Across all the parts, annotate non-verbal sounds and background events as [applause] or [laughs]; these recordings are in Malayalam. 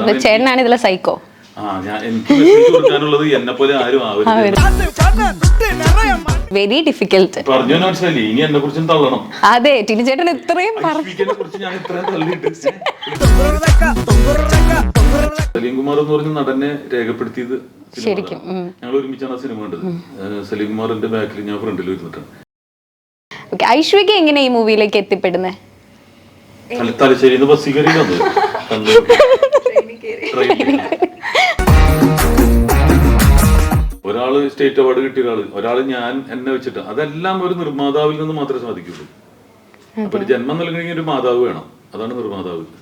അപ്പൊ ചേട്ടനാണ് ഇതിലെ സൈക്കോ വെരി ഡിഫിക്കൽട്ട് അതെ ടിനി ചേട്ടൻ ഇത്രയും സലീം കുമാർ എന്ന് പറഞ്ഞ നടനെ രേഖപ്പെടുത്തിയത് ശരിക്കും, ഞങ്ങൾ ഒരുമിച്ചാണ് ആ സിനിമ കണ്ടത്. ഏഹ് സലീം കുമാറിന്റെ ബാക്കിൽ ഞാൻ ഫ്രണ്ടിൽ ഇരുന്നിട്ടാണ്. ഓക്കെ ഐശ്വര്യ എങ്ങനെ ഈ മൂവിയിലേക്ക് എത്തിപ്പെടുന്നത് തലശ്ശേരി ബസ്സിൽ കയറി വന്നത്. ഒരാൾ സ്റ്റേറ്റ് അവാർഡ് കിട്ടിയ ഒരാൾ. ഒരാൾ ഞാൻ എന്നെ വെച്ചിട്ട്. അതെല്ലാം ഒരു നിർമ്മാതാവിൽ നിന്ന് മാത്രമേ സാധിക്കുള്ളൂ. അപ്പൊ ഒരു ജന്മം നൽകണമെങ്കിൽ ഒരു മാതാവ് വേണം. അതാണ് നിർമ്മാതാവ്.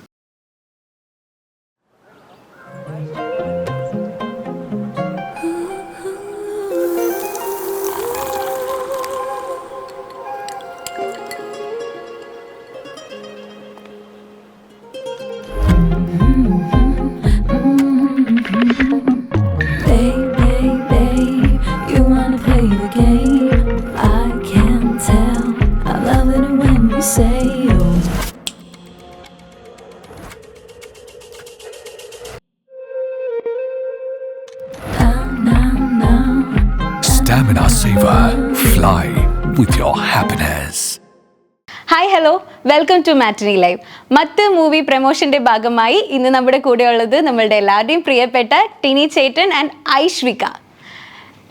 Welcome to matinee live Mathu movie പ്രൊമോഷന്റെ ഭാഗമായി ഇന്ന് നമ്മുടെ കൂടെ ഉള്ളത് നമ്മളുടെ എല്ലാവരുടെയും പ്രിയപ്പെട്ട ടിനി ചേട്ടൻ ആൻഡ് ഐശ്വിക.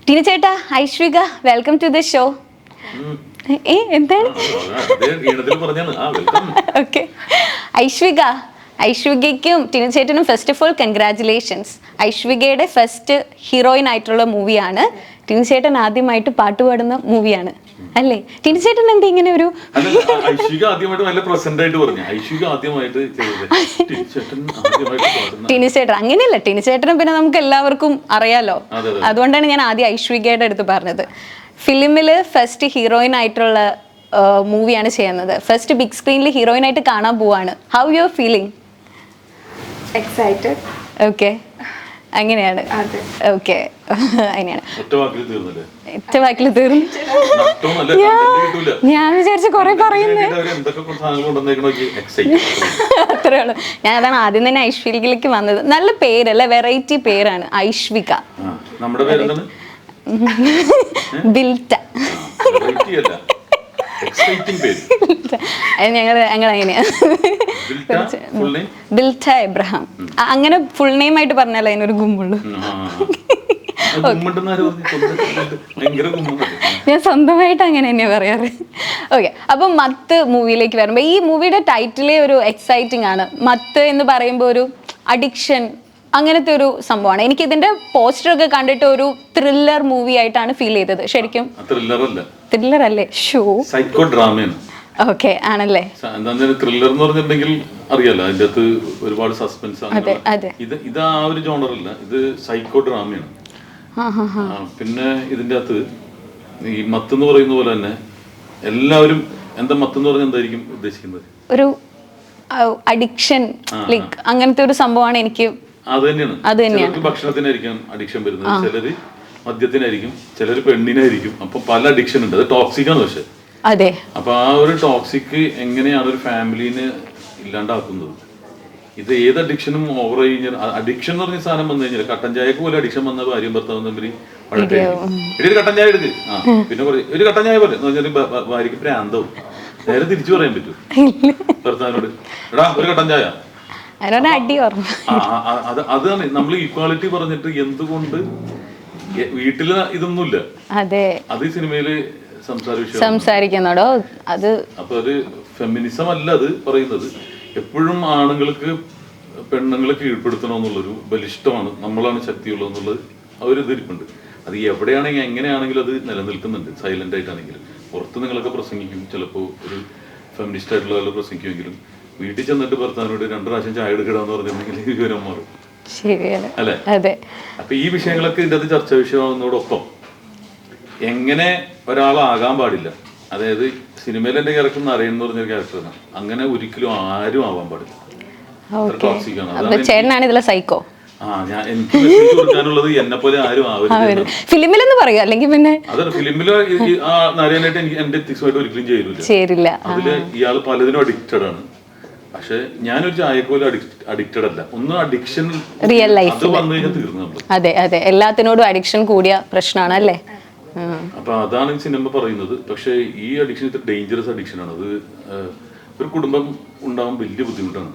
ടിനി ചേട്ടാ Aishwika welcome to the show ഏ എന്താണ്? ഓക്കെ [laughs] ഐശ്വിക ഐശ്വികയ്ക്കും ടിനി ചേട്ടനും ഫസ്റ്റ് ഓഫ് ഓൾ കൺഗ്രാറ്റുലേഷൻസ് ഐശ്വികയുടെ ഫസ്റ്റ് ഹീറോയിൻ ആയിട്ടുള്ള മൂവിയാണ് ടിനി ചേട്ടൻ ആദ്യമായിട്ട് പാട്ട് പാടുന്ന മൂവിയാണ് അല്ലേ? ടിനി ചേട്ടൻ എന്താ ഇങ്ങനെ ഒരു ഐശ്വിക ആദ്യമായിട്ട് നല്ല പ്രസന്റ് ആയിട്ട് പറഞ്ഞു. ഐശ്വിക ആദ്യമായിട്ട് ചെയ്തത്. ടീച്ചേട്ടൻ ആദ്യമായിട്ട് പാടുന്ന ടിനി ചേട്ടൻ അങ്ങനെയല്ല. ടിനി ചേട്ടനെ പിന്നെ നമുക്ക് എല്ലാവർക്കും അറിയാലോ. അതെ, അതെ. അതുകൊണ്ടാണ് ഞാൻ ആദ്യം ഐശ്വികയുടെ അടുത്ത് പറഞ്ഞത്. ഫിലിമിൽ ഫസ്റ്റ് ഹീറോയിൻ ആയിട്ടുള്ള മൂവിയാണ് ചെയ്യുന്നത്. ഫസ്റ്റ് ബിഗ് സ്ക്രീനിൽ ഹീറോയിൻ ആയിട്ട് കാണാൻ പോവാണ്. How your feeling excited okay അങ്ങനെയാണ്. ഓക്കെ [laughs] അങ്ങനെയാണ്. ഒറ്റ വാക്കിൽ തീർന്നു. ഞാൻ വിചാരിച്ച കുറെ പറയുന്നത് അത്രേ ഉള്ളൂ. ഞാൻ അതാണ് ആദ്യം തന്നെ ഐശ്വര്യയിലേക്ക് വന്നത്. നല്ല പേരല്ല? വെറൈറ്റി പേരാണ്. ഐശ്വിക [laughs] ബിൽറ്റ ഞങ്ങൾ ഞങ്ങൾ അങ്ങനെയാ Bilta full name Bilta Abraham അങ്ങനെ ഫുൾ നെയിം ആയിട്ട് പറഞ്ഞാലേ അതിനൊരു ഗുമ്മുള്ളൂ ഞാൻ സ്വന്തമായിട്ട് അങ്ങനെ തന്നെയാ പറയാറ്. ഓക്കെ അപ്പൊ മത്ത് മൂവിയിലേക്ക് വരുമ്പോ ഈ മൂവിയുടെ ടൈറ്റിലേ ഒരു എക്സൈറ്റിംഗ് ആണ്. മത്ത് എന്ന് പറയുമ്പോൾ ഒരു അഡിക്ഷൻ അങ്ങനത്തെ ഒരു സംഭവമാണ്. എനിക്ക് ഇതിന്റെ പോസ്റ്റർ ഒക്കെ കണ്ടിട്ട് ഒരു ത്രില്ലർ മൂവി ആയിട്ടാണ് ഫീൽ ചെയ്തത്. ശരിക്കും? ത്രില്ലർ അല്ല. ഷോ. സൈക്കോ ഡ്രാമയാണ് ഓക്കെ ആണല്ലേ? ത്രില്ലർ എന്ന് പറഞ്ഞിട്ടുണ്ടെങ്കിൽ അറിയാലോ അതിന്റെ അകത്ത് ഒരുപാട് സസ്പെൻസ്. ഇത് ഇത് ആ ഒരു ജോണർ അല്ല. ഇത് സൈക്കോ ഡ്രാമയാണ് പിന്നെ ഇതിന്റെ അകത്ത് ഈ മത്ത് എന്ന് പറയുന്ന പോലെ തന്നെ എല്ലാവരും എന്താ മത്ത് എന്ന് പറഞ്ഞാൽ എന്തായിരിക്കും ഉദ്ദേശിക്കുന്നത്? ഒരു അഡിക്ഷൻ ലൈക്ക് അങ്ങനത്തെ ഒരു സംഭവമാണ് എനിക്ക് അത് തന്നെയാണ്. ഭക്ഷണത്തിനായിരിക്കും അഡിക്ഷൻ വരുന്നത് ചിലര് മദ്യത്തിനായിരിക്കും ചിലര് പെണ്ണിനായിരിക്കും. അപ്പൊ പല അഡിക്ഷൻ ഉണ്ട്. അത് ടോക്സിക് ആണ് പക്ഷെ. അതെ. അപ്പൊ ആ ഒരു ടോക്സിക് എങ്ങനെയാണ് ഒരു ഫാമിലിനെ ഇല്ലാണ്ടാക്കുന്നത്? ഇത് ഏത് അഡിക്ഷനും ഓവർ കഴിഞ്ഞാൽ അഡിക്ഷൻ എന്ന് പറഞ്ഞ സാധനം വന്നു കഴിഞ്ഞാൽ കട്ടൻ ചായക്ക് പോലെ അഡിക്ഷൻ വന്ന ഭാര്യയും ഭർത്താവും തമ്മിൽ വളരെ ഒരു കട്ടൻ ചായ എടുക്ക്. ആ പിന്നെ കുറേ ഒരു കട്ടൻ ചായ പോലെ. എന്ന് പറഞ്ഞാൽ ഭാര്യക്ക് പ്രാന്തവും. നേരെ തിരിച്ചു പറയാൻ പറ്റൂ. ഭർത്താവിനോട് എടാ ഒരു കട്ടൻ ചായ. അടി അത് അതാണ് നമ്മൾ ഇക്വാളിറ്റി പറഞ്ഞിട്ട് എന്തുകൊണ്ട് വീട്ടിൽ ഇതൊന്നുമില്ല. അതെ. അത് സിനിമയിൽ സംസാരിക്കുന്നോടോ അത് അപ്പൊ ഒരു ഫെമിനിസം അല്ല അത് പറയുന്നത്. എപ്പോഴും ആണുങ്ങൾക്ക് പെണ്ണുങ്ങളെ കീഴ്പ്പെടുത്തണമെന്നുള്ളൊരു ബലിഷ്ടമാണ് നമ്മളാണ് ശക്തിയുള്ളതെന്നുള്ളത് ഇതിരിപ്പുണ്ട് അത് എവിടെയാണെങ്കിൽ എങ്ങനെയാണെങ്കിലും അത് നിലനിൽക്കുന്നുണ്ട്. സൈലന്റ് ആയിട്ടാണെങ്കിലും. പുറത്ത് നിങ്ങളൊക്കെ പ്രസംഗിക്കും. ചിലപ്പോൾ ഒരു ഫെമിനിസ്റ്റ് ആയിട്ടുള്ള ആൾ പ്രസംഗിക്കുമെങ്കിലും. വീട്ടിൽ ചെന്നിട്ട് ഭർത്താവിനോട് രണ്ടു പ്രാവശ്യം ചായ എടുക്കണമെന്ന് പറഞ്ഞിട്ടുണ്ടെങ്കിൽ വിവരം മാറും. ശരിയാണ്. അതെ. അപ്പൊ ഈ വിഷയങ്ങളൊക്കെ ഇതിന്റെ അത് ചർച്ചാ വിഷയമാകുന്നതോടൊപ്പം എങ്ങനെ ഒരാളാകാൻ പാടില്ല. അതായത് സിനിമയിൽ എന്റെ ക്യാരക്ടർ നരയൻ എന്ന് പറഞ്ഞൊരു ക്യാരക്ടറാണ് അങ്ങനെ ഒരിക്കലും ആരും ആവാൻ പാടില്ല. ചേട്ടനാണ് ഇതിലെ സൈക്കോ. ഫിലിമിലെന്ന് പറയൂ? അല്ലെങ്കിൽ പിന്നെ ഫിലിമിൽ നരയനായിട്ട് എനിക്ക് എന്റെ ഒരിക്കലും ചെയ്യില്ല ചേരില്ല അതിൽ ഇയാൾ പലതിനും അഡിക്റ്റഡ് ആണ്. പക്ഷെ ഞാനൊരു ചായക്ക് പോലും അഡിക്റ്റഡ് അല്ല. ഒന്നും അഡിക്ഷൻ റിയൽ ലൈഫ് അത് വന്നു കഴിഞ്ഞാൽ തീർന്നു അതെ അതെ. എല്ലാത്തിനോടും അഡിക്ഷൻ കൂടിയ പ്രശ്നമാണ് അല്ലേ അപ്പൊ അതാണ് സിനിമ പറയുന്നത്. പക്ഷെ ഈ അഡിക്ഷൻ ഇത്ര ഡേഞ്ചറസ് അഡിക്ഷൻ ആണ്. അത് ഒരു കുടുംബം ഉണ്ടാവാൻ വലിയ ബുദ്ധിമുട്ടാണ്.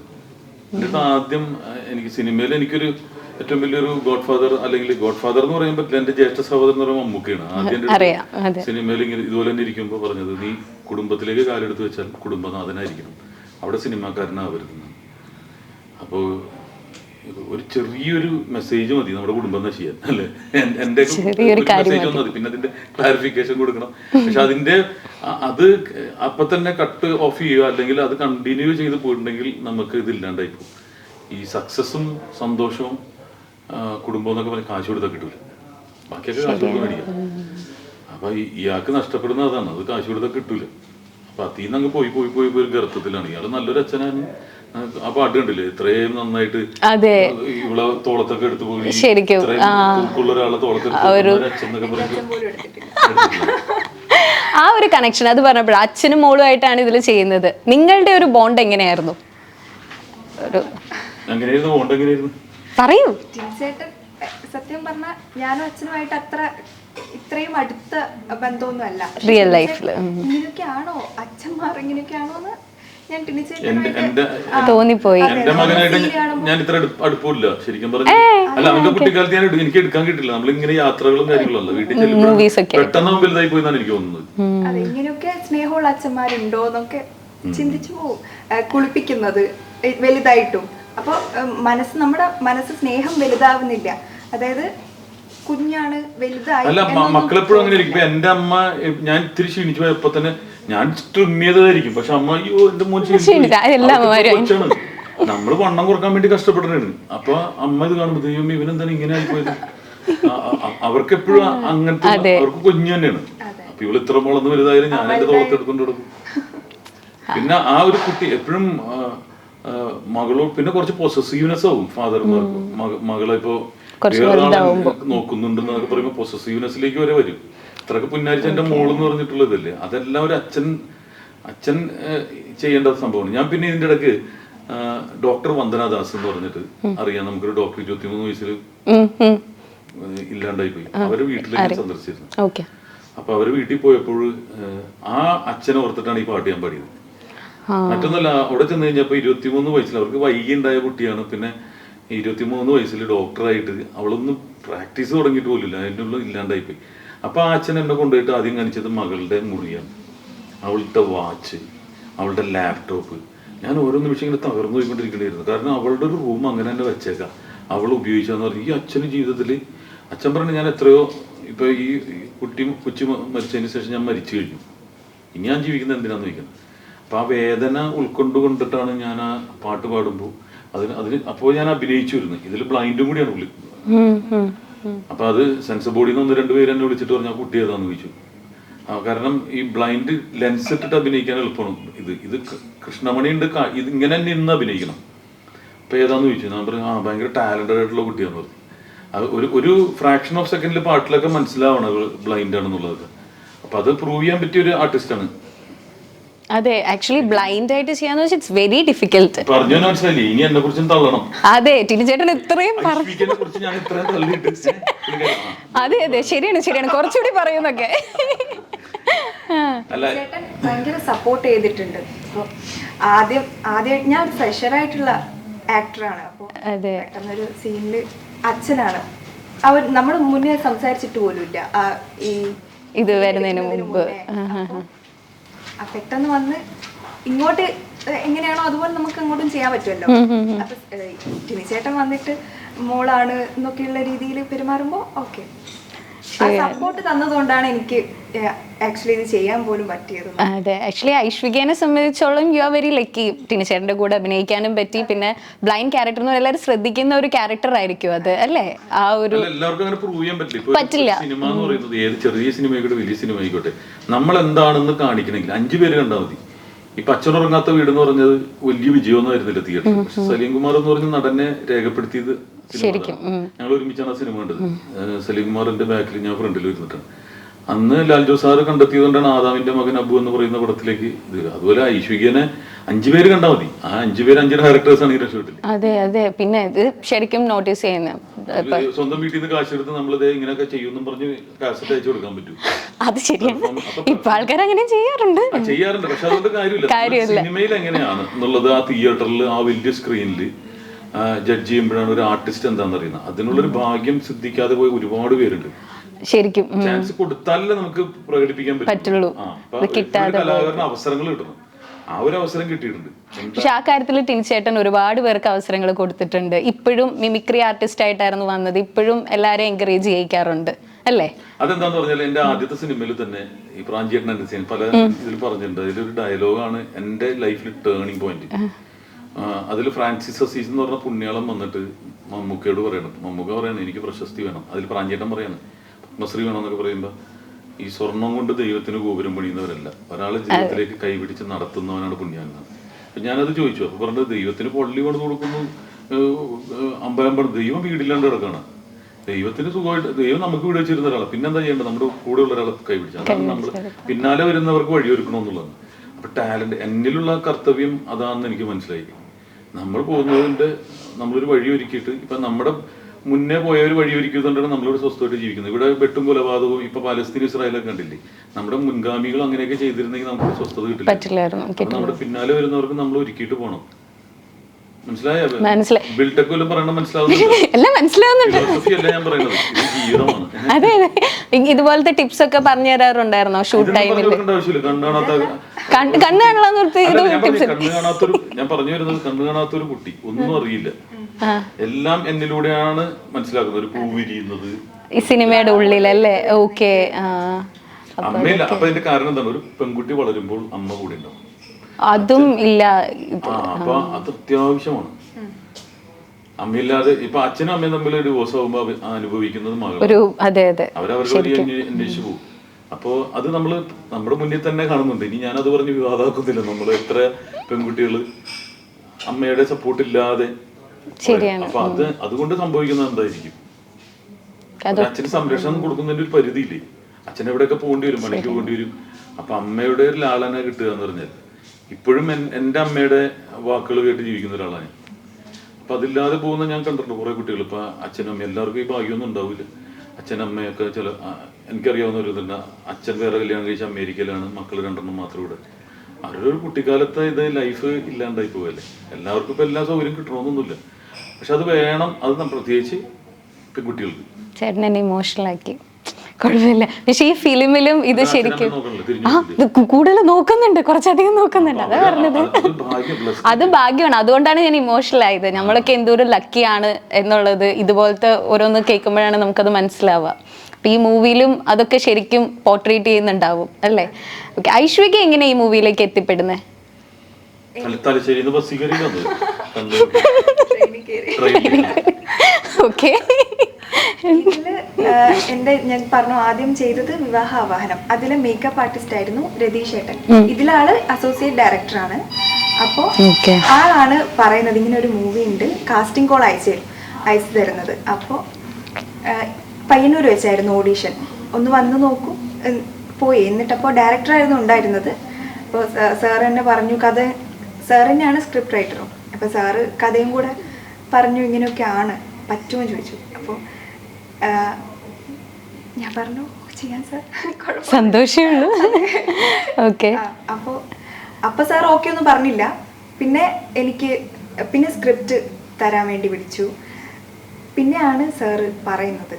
എന്നിട്ട് ആദ്യം എനിക്ക് സിനിമയിൽ എനിക്കൊരു ഏറ്റവും വലിയൊരു ഗോഡ് ഫാദർ അല്ലെങ്കിൽ ഗോഡ് ഫാദർ എന്ന് പറയാൻ പറ്റില്ല. എന്റെ ജ്യേഷ്ഠ സഹോദരൻ എന്ന് പറയുമ്പോൾ മമ്മൂക്കയാണ് ആദ്യം. സിനിമയിൽ ഇങ്ങനെ ഇതുപോലെ തന്നെ ഇരിക്കുമ്പോൾ പറഞ്ഞത് നീ കുടുംബത്തിലേക്ക് കാലെടുത്ത് വെച്ചാൽ കുടുംബനാഥനായിരിക്കണം. അവിടെ സിനിമാക്കാരനാണ് വരുന്നത്. അപ്പോൾ ഒരു ചെറിയൊരു മെസ്സേജ് മതി നമ്മുടെ കുടുംബം നശിയാൻ അല്ലേ? എൻ- എന്റെ മെസ്സേജ് മതി. പിന്നെ അതിന്റെ ക്ലാരിഫിക്കേഷൻ കൊടുക്കണം. പക്ഷെ അതിന്റെ അത് അപ്പൊ തന്നെ കട്ട് ഓഫ് ചെയ്യുക അല്ലെങ്കിൽ അത് കണ്ടിന്യൂ ചെയ്ത് പോയിട്ടുണ്ടെങ്കിൽ നമുക്ക് ഇതില്ലാണ്ടായി പോകും ഈ സക്സസും സന്തോഷവും കുടുംബം എന്നൊക്കെ പറഞ്ഞ് കാശ് കൊടുത്താൽ കിട്ടൂല. ബാക്കിയൊക്കെ കാശ് കൊടുക്കാൻ മേടിക്കാം. അപ്പൊ ഇയാൾക്ക് നഷ്ടപ്പെടുന്ന അതാണ്. അത് കാശ് കൊടുത്താൽ കിട്ടൂല. അപ്പൊ അതിൽ നിന്ന് അങ്ങ് പോയി പോയി പോയി പോയി ഒരു ഗർത്തത്തിലാണ്. ഇയാൾ നല്ലൊരു അച്ഛനാണ്. ആ, പാട്ട് കണ്ടില്ലേ ഇത്രയും നന്നായിട്ട് അതെ. ഇവളെ തോളത്തൊക്കെ എടുത്തു പോയി. ശരിക്കും, ഒരാളെ തോളത്തൊക്കെ പറയും ആ ഒരു കണക്ഷൻ അത് പറഞ്ഞപ്പോൾ അച്ഛനും മോളുമായിട്ടാണ് ഇതിൽ ചെയ്യുന്നത്. നിങ്ങളുടെ ഒരു ബോണ്ട് എങ്ങനെയായിരുന്നു? ഒരു എങ്ങനെയായിരുന്നു? ബോണ്ട് എങ്ങനെയായിരുന്നു? പറയൂ. സത്യം പറഞ്ഞാൽ ഞാനും അച്ഛനുമായിട്ട് അത്ര ഇത്രയും അടുത്ത ബന്ധമൊന്നും അല്ല ലൈഫിൽ ഇങ്ങനെയൊക്കെയാണോ? അച്ഛന്മാർ ഇങ്ങനെയൊക്കെയാണോ എന്ന് ഞാൻ എന്റെ ടിനിച്ചേട്ടനുമായിട്ട് എന്റെ തോന്നിപ്പോയി. എന്റെ മകനായിട്ട് ഞാൻ ഇത്ര അടുപ്പമില്ല ശരിക്കും പറഞ്ഞു. അല്ല അവന്റെ കുട്ടിക്കാലത്ത് ഞാൻ എനിക്ക് എടുക്കാൻ കിട്ടില്ല. നമ്മൾ ഇങ്ങനെ യാത്രകളും വീട്ടിൽ movies ഒക്കെ. ചെല്ലുമ്പോൾ പെട്ടെന്ന് വലുതായി പോയി എന്നാണ് എനിക്ക് തോന്നുന്നത്. അതെ ഇങ്ങനെയൊക്കെ സ്നേഹമുള്ള അച്ഛന്മാരുണ്ടോ എന്നൊക്കെ ചിന്തിച്ചു പോവും. കുളിപ്പിക്കുന്നത് വലുതായിട്ടും. അപ്പൊ മനസ്സ് നമ്മുടെ മനസ്സ് സ്നേഹം വലുതാവുന്നില്ല. അതായത് കുഞ്ഞാണ് വലുതായി അല്ല മക്കളെപ്പോഴും അങ്ങനെ ഇരിക്കും. എന്റെ അമ്മ ഞാൻ ഇത്തിരി ക്ഷീണിച്ചു പോയപ്പോ തന്നെ ഞാൻ ട്രിമ്മിയതായിരിക്കും പക്ഷെ അമ്മ അയ്യോ എന്റെ മോൻ കൊച്ചാണ്. നമ്മൾ വണ്ണം കുറയ്ക്കാൻ വേണ്ടി കഷ്ടപ്പെടുന്നു അപ്പൊ അമ്മ ഇത് കാണുമ്പോ ദൈവം ഇവനെന്താണ് ഇങ്ങനെ ആയിപ്പോയത്? അവർക്ക് എപ്പോഴും അങ്ങനത്തെ അവർക്ക് കുഞ്ഞു തന്നെയാണ്. അപ്പൊ ഇവൾ ഇത്ര മോളൊന്നും വലുതായാലും ഞാൻ എന്റെ തോളത്തെടുക്കൊണ്ട് കൊടുക്കും പിന്നെ ആ ഒരു കുട്ടി എപ്പോഴും മകളോ പിന്നെ കുറച്ച് പൊസസീവ്നെസ് ആവും ഫാദർമാർക്ക് മകളെ ഇപ്പോ കുറച്ച് വേറെ ആളെ വലുതാവുമ്പോ. നോക്കുന്നുണ്ടെന്നൊക്കെ പറയുമ്പോൾ പൊസസീവ്നെസ്സിലേക്ക് വരെ വരും. ഇത്രക്ക് പുന്നാരിച്ച എന്റെ മോളെന്ന് പറഞ്ഞിട്ടുള്ളതല്ലേ? അതെല്ലാം ഒരു അച്ഛൻ അച്ഛൻ ചെയ്യേണ്ട സംഭവമാണ്. ഞാൻ പിന്നെ ഇതിന്റെ ഇടയ്ക്ക് ഡോക്ടർ വന്ദനാദാസ് എന്ന് പറഞ്ഞിട്ട് അറിയാം. നമുക്കൊരു ഡോക്ടർ ഇരുപത്തിമൂന്ന് വയസ്സിൽ. ഇല്ലാണ്ടായി പോയി അവരെ വീട്ടിലേക്ക് സന്ദർശിച്ചിരുന്നു. അപ്പൊ അവർ വീട്ടിൽ പോയപ്പോൾ ആ അച്ഛനെ ഓർത്തിട്ടാണ് ഈ പാട്ട് ഞാൻ പാടിയത്. മറ്റൊന്നല്ല അവിടെ ചെന്ന് കഴിഞ്ഞപ്പോ ഇരുപത്തിമൂന്ന് വയസ്സിൽ അവർക്ക് വൈകി ഉണ്ടായ കുട്ടിയാണ്. പിന്നെ ഇരുപത്തിമൂന്ന് വയസ്സിൽ ഡോക്ടറായിട്ട് അവളൊന്നും പ്രാക്ടീസ് തുടങ്ങിയിട്ട് പോലില്ല അതിന്റെ ഉള്ളിൽ ഇല്ലാണ്ടായി പോയി അപ്പൊ ആ അച്ഛൻ എന്നെ കൊണ്ടുപോയിട്ട് ആദ്യം കാണിച്ചത് മകളുടെ മുറിയാണ്. അവളുടെ വാച്ച് അവളുടെ ലാപ്ടോപ്പ് ഞാൻ ഓരോ നിമിഷം ഇങ്ങനെ തകർന്നു പോയിക്കൊണ്ടിരിക്കണമായിരുന്നു കാരണം അവളുടെ ഒരു റൂം അങ്ങനെ തന്നെ വെച്ചേക്കാം. അവൾ ഉപയോഗിച്ചാന്ന് പറഞ്ഞു ഈ അച്ഛന് ജീവിതത്തിൽ അച്ഛൻ പറഞ്ഞു ഞാൻ എത്രയോ ഇപ്പൊ ഈ ഈ കുട്ടി കൊച്ചു മരിച്ചതിന് ശേഷം ഞാൻ മരിച്ചു കഴിഞ്ഞു. ഇനി ഞാൻ ജീവിക്കുന്നത് എന്തിനാന്ന് ചോദിക്കുന്നത് അപ്പോൾ ആ വേദന ഉൾക്കൊണ്ടുകൊണ്ടിട്ടാണ് ഞാൻ ആ പാട്ട് പാടുമ്പോൾ അതിന് അതിന് അപ്പോൾ ഞാൻ അഭിനയിച്ചു വരുന്നു ഇതിൽ ബ്ലൈൻഡും കൂടിയാണ് പുള്ളി. ഉം, ഉം. അപ്പൊ അത് സെൻസർ ബോർഡിൽ നിന്ന് ഒന്ന് രണ്ട് പേര് എന്നെ വിളിച്ചിട്ട് പറഞ്ഞു ആ കുട്ടി ഏതാന്ന് ചോദിച്ചു. കാരണം ഈ ബ്ലൈൻഡ് ലെൻസ് ഇട്ടിട്ട് അഭിനയിക്കാൻ എളുപ്പമാണ്. ഇത് ഇത് കൃഷ്ണമണി ഉണ്ട് ഇത് ഇങ്ങനെ തന്നെ ഇന്ന് അഭിനയിക്കണം. അപ്പൊ ഏതാന്ന് ചോദിച്ചു. ഞാൻ പറഞ്ഞു ആ ഭയങ്കര ടാലന്റഡ് ആയിട്ടുള്ള കുട്ടിയാന്ന് പറഞ്ഞു. അത് ഒരു ഒരു ഫ്രാക്ഷൻ ഓഫ് സെക്കൻഡിൽ പാട്ടിലൊക്കെ മനസ്സിലാവണം ബ്ലൈൻഡ് ആണെന്നുള്ളതൊക്കെ അപ്പൊ അത് പ്രൂവ് ചെയ്യാൻ പറ്റിയ ഒരു ആർട്ടിസ്റ്റാണ് അതെ ആക്ച്വലി ബ്ലൈൻഡ് ആയിട്ട് ചെയ്യാന്ന് വെച്ചാൽ ഇറ്റ്സ് വെരി ഡിഫിക്കൽട്ട് പറഞ്ഞു മനസ്സിലായില്ലേ? ഇനി എന്നെ കുറിച്ചും തള്ളണം. അതെ ടിനി ചേട്ടൻ ഇത്രയും പറഞ്ഞു ഐശ്വര്യനെ കുറിച്ച് ഞാൻ ഇത്രയും തള്ളിയിട്ട് [laughs] പുള്ളിക്കാരി, അതെ അതെ ശരിയാണ് ശരിയാണ്. കുറച്ചുകൂടി പറയുന്നൊക്കെ. അല്ല ചേട്ടൻ ഭയങ്കര സപ്പോർട്ട് ചെയ്തിട്ടുണ്ട്. അപ്പോൾ ആദ്യം ആദ്യം ഞാൻ ഫ്രഷർ ആയിട്ടുള്ള ആക്ടറാണ് അപ്പോൾ അതെ. പെട്ടെന്നൊരു സീനിൽ അച്ഛനാണ്. അവർ നമ്മൾ മുന്നേ സംസാരിച്ചിട്ട് പോലുമില്ല. ആ ഈ ഇത് വരുന്നതിന് മുമ്പ്. മുന്നേ. അപ്പൊ ആ പെട്ടെന്ന് വന്ന് ഇങ്ങോട്ട് എങ്ങനെയാണോ അതുപോലെ നമുക്ക് അങ്ങോട്ടും ചെയ്യാൻ പറ്റുമല്ലോ. അപ്പൊ ടിനിച്ചേട്ടൻ വന്നിട്ട് മോളാണ് എന്നൊക്കെയുള്ള രീതിയിൽ പെരുമാറുമ്പോൾ ഓക്കെ. ആ സപ്പോർട്ട് തന്നതുകൊണ്ടാണ് എനിക്ക് ആക്ച്വലി ഇത് ചെയ്യാൻ പോലും പറ്റിയത്. അതെ ആക്ച്വലി ഐശ്വികേനെ സംബന്ധിച്ചോളം യു ആർ വെരി ലക്കി ടിനിച്ചേട്ടന്റെ കൂടെ അഭിനയിക്കാനും പറ്റി. പിന്നെ ബ്ലൈൻഡ് ക്യാരക്ടർ എന്ന് എല്ലാവരും ശ്രദ്ധിക്കുന്ന ഒരു ക്യാരക്ടർ ആയിരിക്കും അത് അല്ലേ? ആ ഒരു എല്ലാവർക്കും അങ്ങനെ പ്രൂവ് ചെയ്യാൻ പറ്റില്ല. പറ്റില്ല. സിനിമ എന്ന് പറയുന്നത് ഏത് ചെറിയ സിനിമ ആയിക്കോട്ടെ വലിയ സിനിമ ആയിക്കോട്ടെ നമ്മൾ എന്താണെന്ന് കാണിക്കണമെങ്കിൽ അഞ്ചു പേര് കണ്ടാൽ മതി. ഇപ്പൊ അച്ഛനുറങ്ങാത്ത വീട് എന്ന് പറഞ്ഞത് വലിയ വിജയമൊന്നും ആയിരുന്നില്ല തിയേറ്റർ പക്ഷെ സലീം കുമാർ എന്ന് പറഞ്ഞ നടനെ രേഖപ്പെടുത്തിയത് ശരിക്കും, ഞങ്ങൾ ഒരുമിച്ചാണ് ആ സിനിമ കണ്ടത്. സലീം കുമാറിന്റെ ബാക്കിൽ ഞാൻ ഫ്രണ്ടിൽ ഇരുന്നിട്ടാണ്. അന്ന് ലാൽജോ സാറ് കണ്ടെത്തിയതുകൊണ്ടാണ് ആദാമിന്റെ മകൻ അബു എന്ന് പറയുന്ന പടത്തിലേക്ക് ഇത് അതുപോലെ ഐശ്വര്യനെ അഞ്ചു പേര് കണ്ടാൽ മതി. ആ അഞ്ചു പേര് അഞ്ച് ആണ് ഈ രക്ഷപ്പെട്ടില്ല. അതെ അതെ. പിന്നെ ഇത് ശരിക്കും നോട്ടീസ് ചെയ്യുന്ന ഇപ്പൊ സ്വന്തം വീട്ടിൽ നിന്ന് കാശെടുത്ത് നമ്മളിത് ഇങ്ങനെയൊക്കെ ചെയ്യുമെന്നും പറഞ്ഞ് കാസറ്റ് അയച്ചു കൊടുക്കാൻ പറ്റും. അത് ശരിയാണ്. ഇപ്പൊ ആൾക്കാർ അങ്ങനെ ചെയ്യാറുണ്ട്. ചെയ്യാറുണ്ട്. പക്ഷെ അതുകൊണ്ട് കാര്യമില്ല. കാര്യമില്ല. സിനിമയിൽ എങ്ങനെയാണ് എന്നുള്ളത് ആ തിയേറ്ററിൽ ആ വലിയ സ്ക്രീനിൽ ജഡ്ജ് ചെയ്യുമ്പോഴാണ് ഒരു ആർട്ടിസ്റ്റ് എന്താണെന്ന് അറിയുന്നത്. അതിനുള്ളൊരു ഭാഗ്യം സിദ്ധിക്കാതെ പോയി ഒരുപാട് പേരുണ്ട്. ശരിക്കും ചാൻസ് കൊടുത്താലേ നമുക്ക് പ്രകടിപ്പിക്കാൻ പറ്റുള്ളൂ. കലാകാരന് അവസരങ്ങൾ കിട്ടണം. ആ ഒരു അവസരം കിട്ടിയിട്ടുണ്ട്. പക്ഷെ ആ കാര്യത്തിൽ ടീച്ചേട്ടൻ ഒരുപാട് പേർക്ക് അവസരങ്ങൾ കൊടുത്തിട്ടുണ്ട്. ഇപ്പോഴും മിമിക്രി ആർട്ടിസ്റ്റ് ആയിട്ടായിരുന്നു വന്നത്. ഇപ്പോഴും എല്ലാരെയും എൻകറേജ് ചെയ്യിക്കാറുണ്ട്. അല്ലേ? അതെന്താന്ന് പറഞ്ഞാൽ എന്റെ ആദ്യത്തെ സിനിമയിൽ തന്നെ ഈ പ്രാഞ്ചേട്ടൻ എന്റെ പല ഇതിൽ പറഞ്ഞിട്ടുണ്ട്. അതിലൊരു ഡയലോഗാണ് എന്റെ ലൈഫിൽ ടേണിംഗ് പോയിന്റ് അതിൽ ഫ്രാൻസിസ് അസീസ് എന്ന് പറഞ്ഞ പുണ്യാളം വന്നിട്ട് മമ്മൂക്കയോട് പറയണം. മമ്മൂക്ക പറയണം എനിക്ക് പ്രശസ്തി വേണം. അതിൽ പ്രാഞ്ചേട്ടൻ പറയാണ് പത്മശ്രീ വേണം എന്നൊക്കെ പറയുമ്പോ ഈ സ്വർണം കൊണ്ട് ദൈവത്തിന് ഗോപുരം പണിയുന്നവരല്ല. ഒരാളെ ജീവിതത്തിലേക്ക് കൈപിടിച്ച് നടത്തുന്നവനാണ് പുണ്യാലെന്ന് അപ്പൊ ഞാനത് ചോദിച്ചു. അപ്പൊ പറഞ്ഞത് ദൈവത്തിന് പള്ളി പണിത് കൊടുക്കുന്നു ഏഹ്, ഏഹ്, അമ്പലം പറഞ്ഞു ദൈവം വീടില്ലാണ്ട് കിടക്കാണ്. ദൈവത്തിന് സുഖമായിട്ട് ദൈവം നമുക്ക് വീട് വെച്ചിരുന്ന ഒരാളെ. പിന്നെന്താ ചെയ്യേണ്ടത്? നമ്മുടെ കൂടെ ഉള്ള ഒരാളെ കൈപിടിച്ച അതാണ് നമ്മൾ പിന്നാലെ വരുന്നവർക്ക് വഴിയൊരുക്കണമെന്നുള്ളത് അപ്പൊ ടാലന്റ് എന്നിലുള്ള കർത്തവ്യം അതാണെന്ന് എനിക്ക് മനസ്സിലായി. നമ്മൾ പോകുന്നതിന്റെ നമ്മളൊരു വഴി ഒരുക്കിയിട്ട് ഇപ്പൊ നമ്മുടെ മുന്നേ പോയ ഒരു വഴി ഒരുക്കിയതുകൊണ്ടാണ് നമ്മളിവിടെ സ്വസ്ഥമായിട്ട് ജീവിക്കുന്നത്. ഇവിടെ വെട്ടും കൊലപാതകവും ഇപ്പൊ പാലസ്തീൻ ഇസ്രായേലൊക്കെ കണ്ടില്ലേ? നമ്മുടെ മുൻഗാമികൾ അങ്ങനെയൊക്കെ ചെയ്തിരുന്നെങ്കിൽ നമുക്ക് സ്വസ്ഥത കിട്ടില്ല നമ്മുടെ പിന്നാലെ വരുന്നവർക്ക് നമ്മൾ ഒരുക്കിയിട്ട് പോകണം മനസ്സിലായോ [laughs] എല്ലാം മനസ്സിലാവുന്നുണ്ട്. [laughs] അതെ അതെ. ഇതുപോലത്തെ ടിപ്സ് ഒക്കെ പറഞ്ഞു തരാറുണ്ടായിരുന്നോ? ഷൂട്ട് ടൈമിൽ കണ്ണു കാണാൻ നിർത്തി ഞാൻ പറഞ്ഞു വരുന്നത് കണ്ണ് കാണാത്തൊരു കുട്ടി. ഒന്നും അറിയില്ല. എല്ലാം എന്നിലൂടെയാണ് മനസ്സിലാക്കുന്നത്. ഒരു പൂ വിരിയുന്നത്. ഈ സിനിമയുടെ ഉള്ളിലല്ലേ? ഓക്കെ അമ്മയില്ല. അപ്പൊ അതിന്റെ കാരണം എന്താണ്? ഒരു പെൺകുട്ടി വളരുമ്പോൾ അമ്മ കൂടെ ഉണ്ടാവും. അതും ഇല്ല. അപ്പൊ അത് അത്യാവശ്യമാണ്. അമ്മയില്ലാതെ ഇപ്പൊ അച്ഛനും അമ്മയും തമ്മിൽ ഡിവോഴ്സ് ആകുമ്പോ അനുഭവിക്കുന്നത് മകൾ ഒരു അതെ അതെ. അവരവരുടെ വഴി അന്വേഷിച്ചു പോകും അപ്പോ അത് നമ്മൾ നമ്മുടെ മുന്നിൽ തന്നെ കാണുന്നുണ്ട്. ഇനി ഞാനത് പറഞ്ഞ് വിവാദമാക്കുന്നില്ല. നമ്മൾ എത്ര പെൺകുട്ടികൾ അമ്മയുടെ സപ്പോർട്ട് ഇല്ലാതെ ശരിയാണ്. അപ്പൊ അത് അതുകൊണ്ട് സംഭവിക്കുന്നത് എന്തായിരിക്കും? അച്ഛന് സംരക്ഷണം കൊടുക്കുന്നതിന്റെ ഒരു പരിധിയില്ലേ? അച്ഛൻ എവിടെയൊക്കെ പോകേണ്ടി വരും? പണിക്ക് പോകേണ്ടി വരും? അപ്പൊ അമ്മയുടെ ഒരു ലാളന കിട്ടുക എന്ന് പറഞ്ഞാൽ ഇപ്പോഴും എൻ- എന്റെ അമ്മയുടെ വാക്കുകൾ കേട്ട് ജീവിക്കുന്ന ഒരാളാണ്. അപ്പൊ അതില്ലാതെ പോകുന്ന ഞാൻ കണ്ടിട്ടുണ്ട് കുറെ കുട്ടികൾ. ഇപ്പൊ അച്ഛനും അമ്മയും എല്ലാവർക്കും ഈ ഭാഗ്യമൊന്നും ഉണ്ടാവില്ല. അച്ഛനമ്മയൊക്കെ ചില ആ, എനിക്കറിയാവുന്ന ഒരു ഇതുണ്ട്. അച്ഛൻ വേറെ കല്യാണം കഴിച്ച അമേരിക്കയിലാണ് മക്കൾ രണ്ടെണ്ണം മാത്രം ഇവിടെ. അവരുടെ ഒരു കുട്ടിക്കാലത്തെ ഇത് ലൈഫ് ഇല്ലാണ്ടായി പോവല്ലേ? എല്ലാവർക്കും ഇപ്പൊ എല്ലാ സൗകര്യം കിട്ടണമെന്നൊന്നുമില്ല. പക്ഷെ അത് വേണം അത് പ്രത്യേകിച്ച് പെൺകുട്ടികൾക്ക്. ചേട്ടൻ എന്നെ ഇമോഷണൽ ആക്കി. കുഴപ്പമില്ല. പക്ഷെ ഈ ഫിലിമിലും ഇത് ശരിക്കും ആ കൂടുതൽ നോക്കുന്നുണ്ട് കുറച്ചധികം നോക്കുന്നുണ്ട്. അതാ പറഞ്ഞത്. അത് ഭാഗ്യം [laughs] അത് ഭാഗ്യമാണ്. അതുകൊണ്ടാണ് ഞാൻ ഇമോഷണൽ ആയത്. നമ്മളൊക്കെ എന്തോരം ലക്കിയാണ് എന്നുള്ളത് ഇതുപോലത്തെ ഓരോന്ന് കേൾക്കുമ്പോഴാണ് നമുക്കത് മനസ്സിലാവുക. അപ്പൊ ഈ മൂവിയിലും അതൊക്കെ ശരിക്കും പോർട്രേറ്റ് ചെയ്യുന്നുണ്ടാവും അല്ലേ? ഓക്കെ ഐശ്വര്യ എങ്ങനെ ഈ മൂവിയിലേക്ക് എത്തിപ്പെടുന്നത് തല- തലശ്ശേരിന്ന് ബസ്സിൽ കയറി വന്നത് ട്രെയിനിൽ കയറി. ട്രെയിനിൽ ഓക്കെ. ഇതിൽ എന്റെ ഞാൻ പറഞ്ഞു ആദ്യം ചെയ്തത് വിവാഹ ആവാഹനം. അതിലെ മേക്കപ്പ് ആർട്ടിസ്റ്റ് ആയിരുന്നു രതീഷ് ഏട്ടൻ. ഇതിലാൾ അസോസിയേറ്റ് ഡയറക്ടറാണ് അപ്പോ. ആളാണ് പറയുന്നത് ഇങ്ങനെ ഒരു മൂവി ഉണ്ട് കാസ്റ്റിംഗ് കോൾ അയച്ചു തരും അയച്ചു തരുന്നത്. അപ്പോ പയ്യന്നൂർ വെച്ചായിരുന്നു ഓഡീഷൻ ഒന്ന് വന്ന് നോക്കൂ. പോയി. എന്നിട്ടപ്പോ ഡയറക്ടർ ആയിരുന്നു ഉണ്ടായിരുന്നത്. അപ്പോൾ സാർ എന്നെ പറഞ്ഞു കഥ സാർ തന്നെയാണ് സ്ക്രിപ്റ്റ് റൈറ്ററും അപ്പോൾ സാറ് കഥയും കൂടെ പറഞ്ഞു ഇങ്ങനെയൊക്കെ ആണ് പറ്റുമെന്ന് ചോദിച്ചു. അപ്പോൾ ഞാൻ പറഞ്ഞു ചെയ്യാൻ സാർ. സന്തോഷമുള്ളൂ. സന്തോഷമേ ഓക്കെ അപ്പോൾ അപ്പോൾ സാർ ഓക്കെ ഒന്നും പറഞ്ഞില്ല. പിന്നെ എനിക്ക് പിന്നെ സ്ക്രിപ്റ്റ് തരാൻ വേണ്ടി വിളിച്ചു. പിന്നെയാണ് സാറ് പറയുന്നത്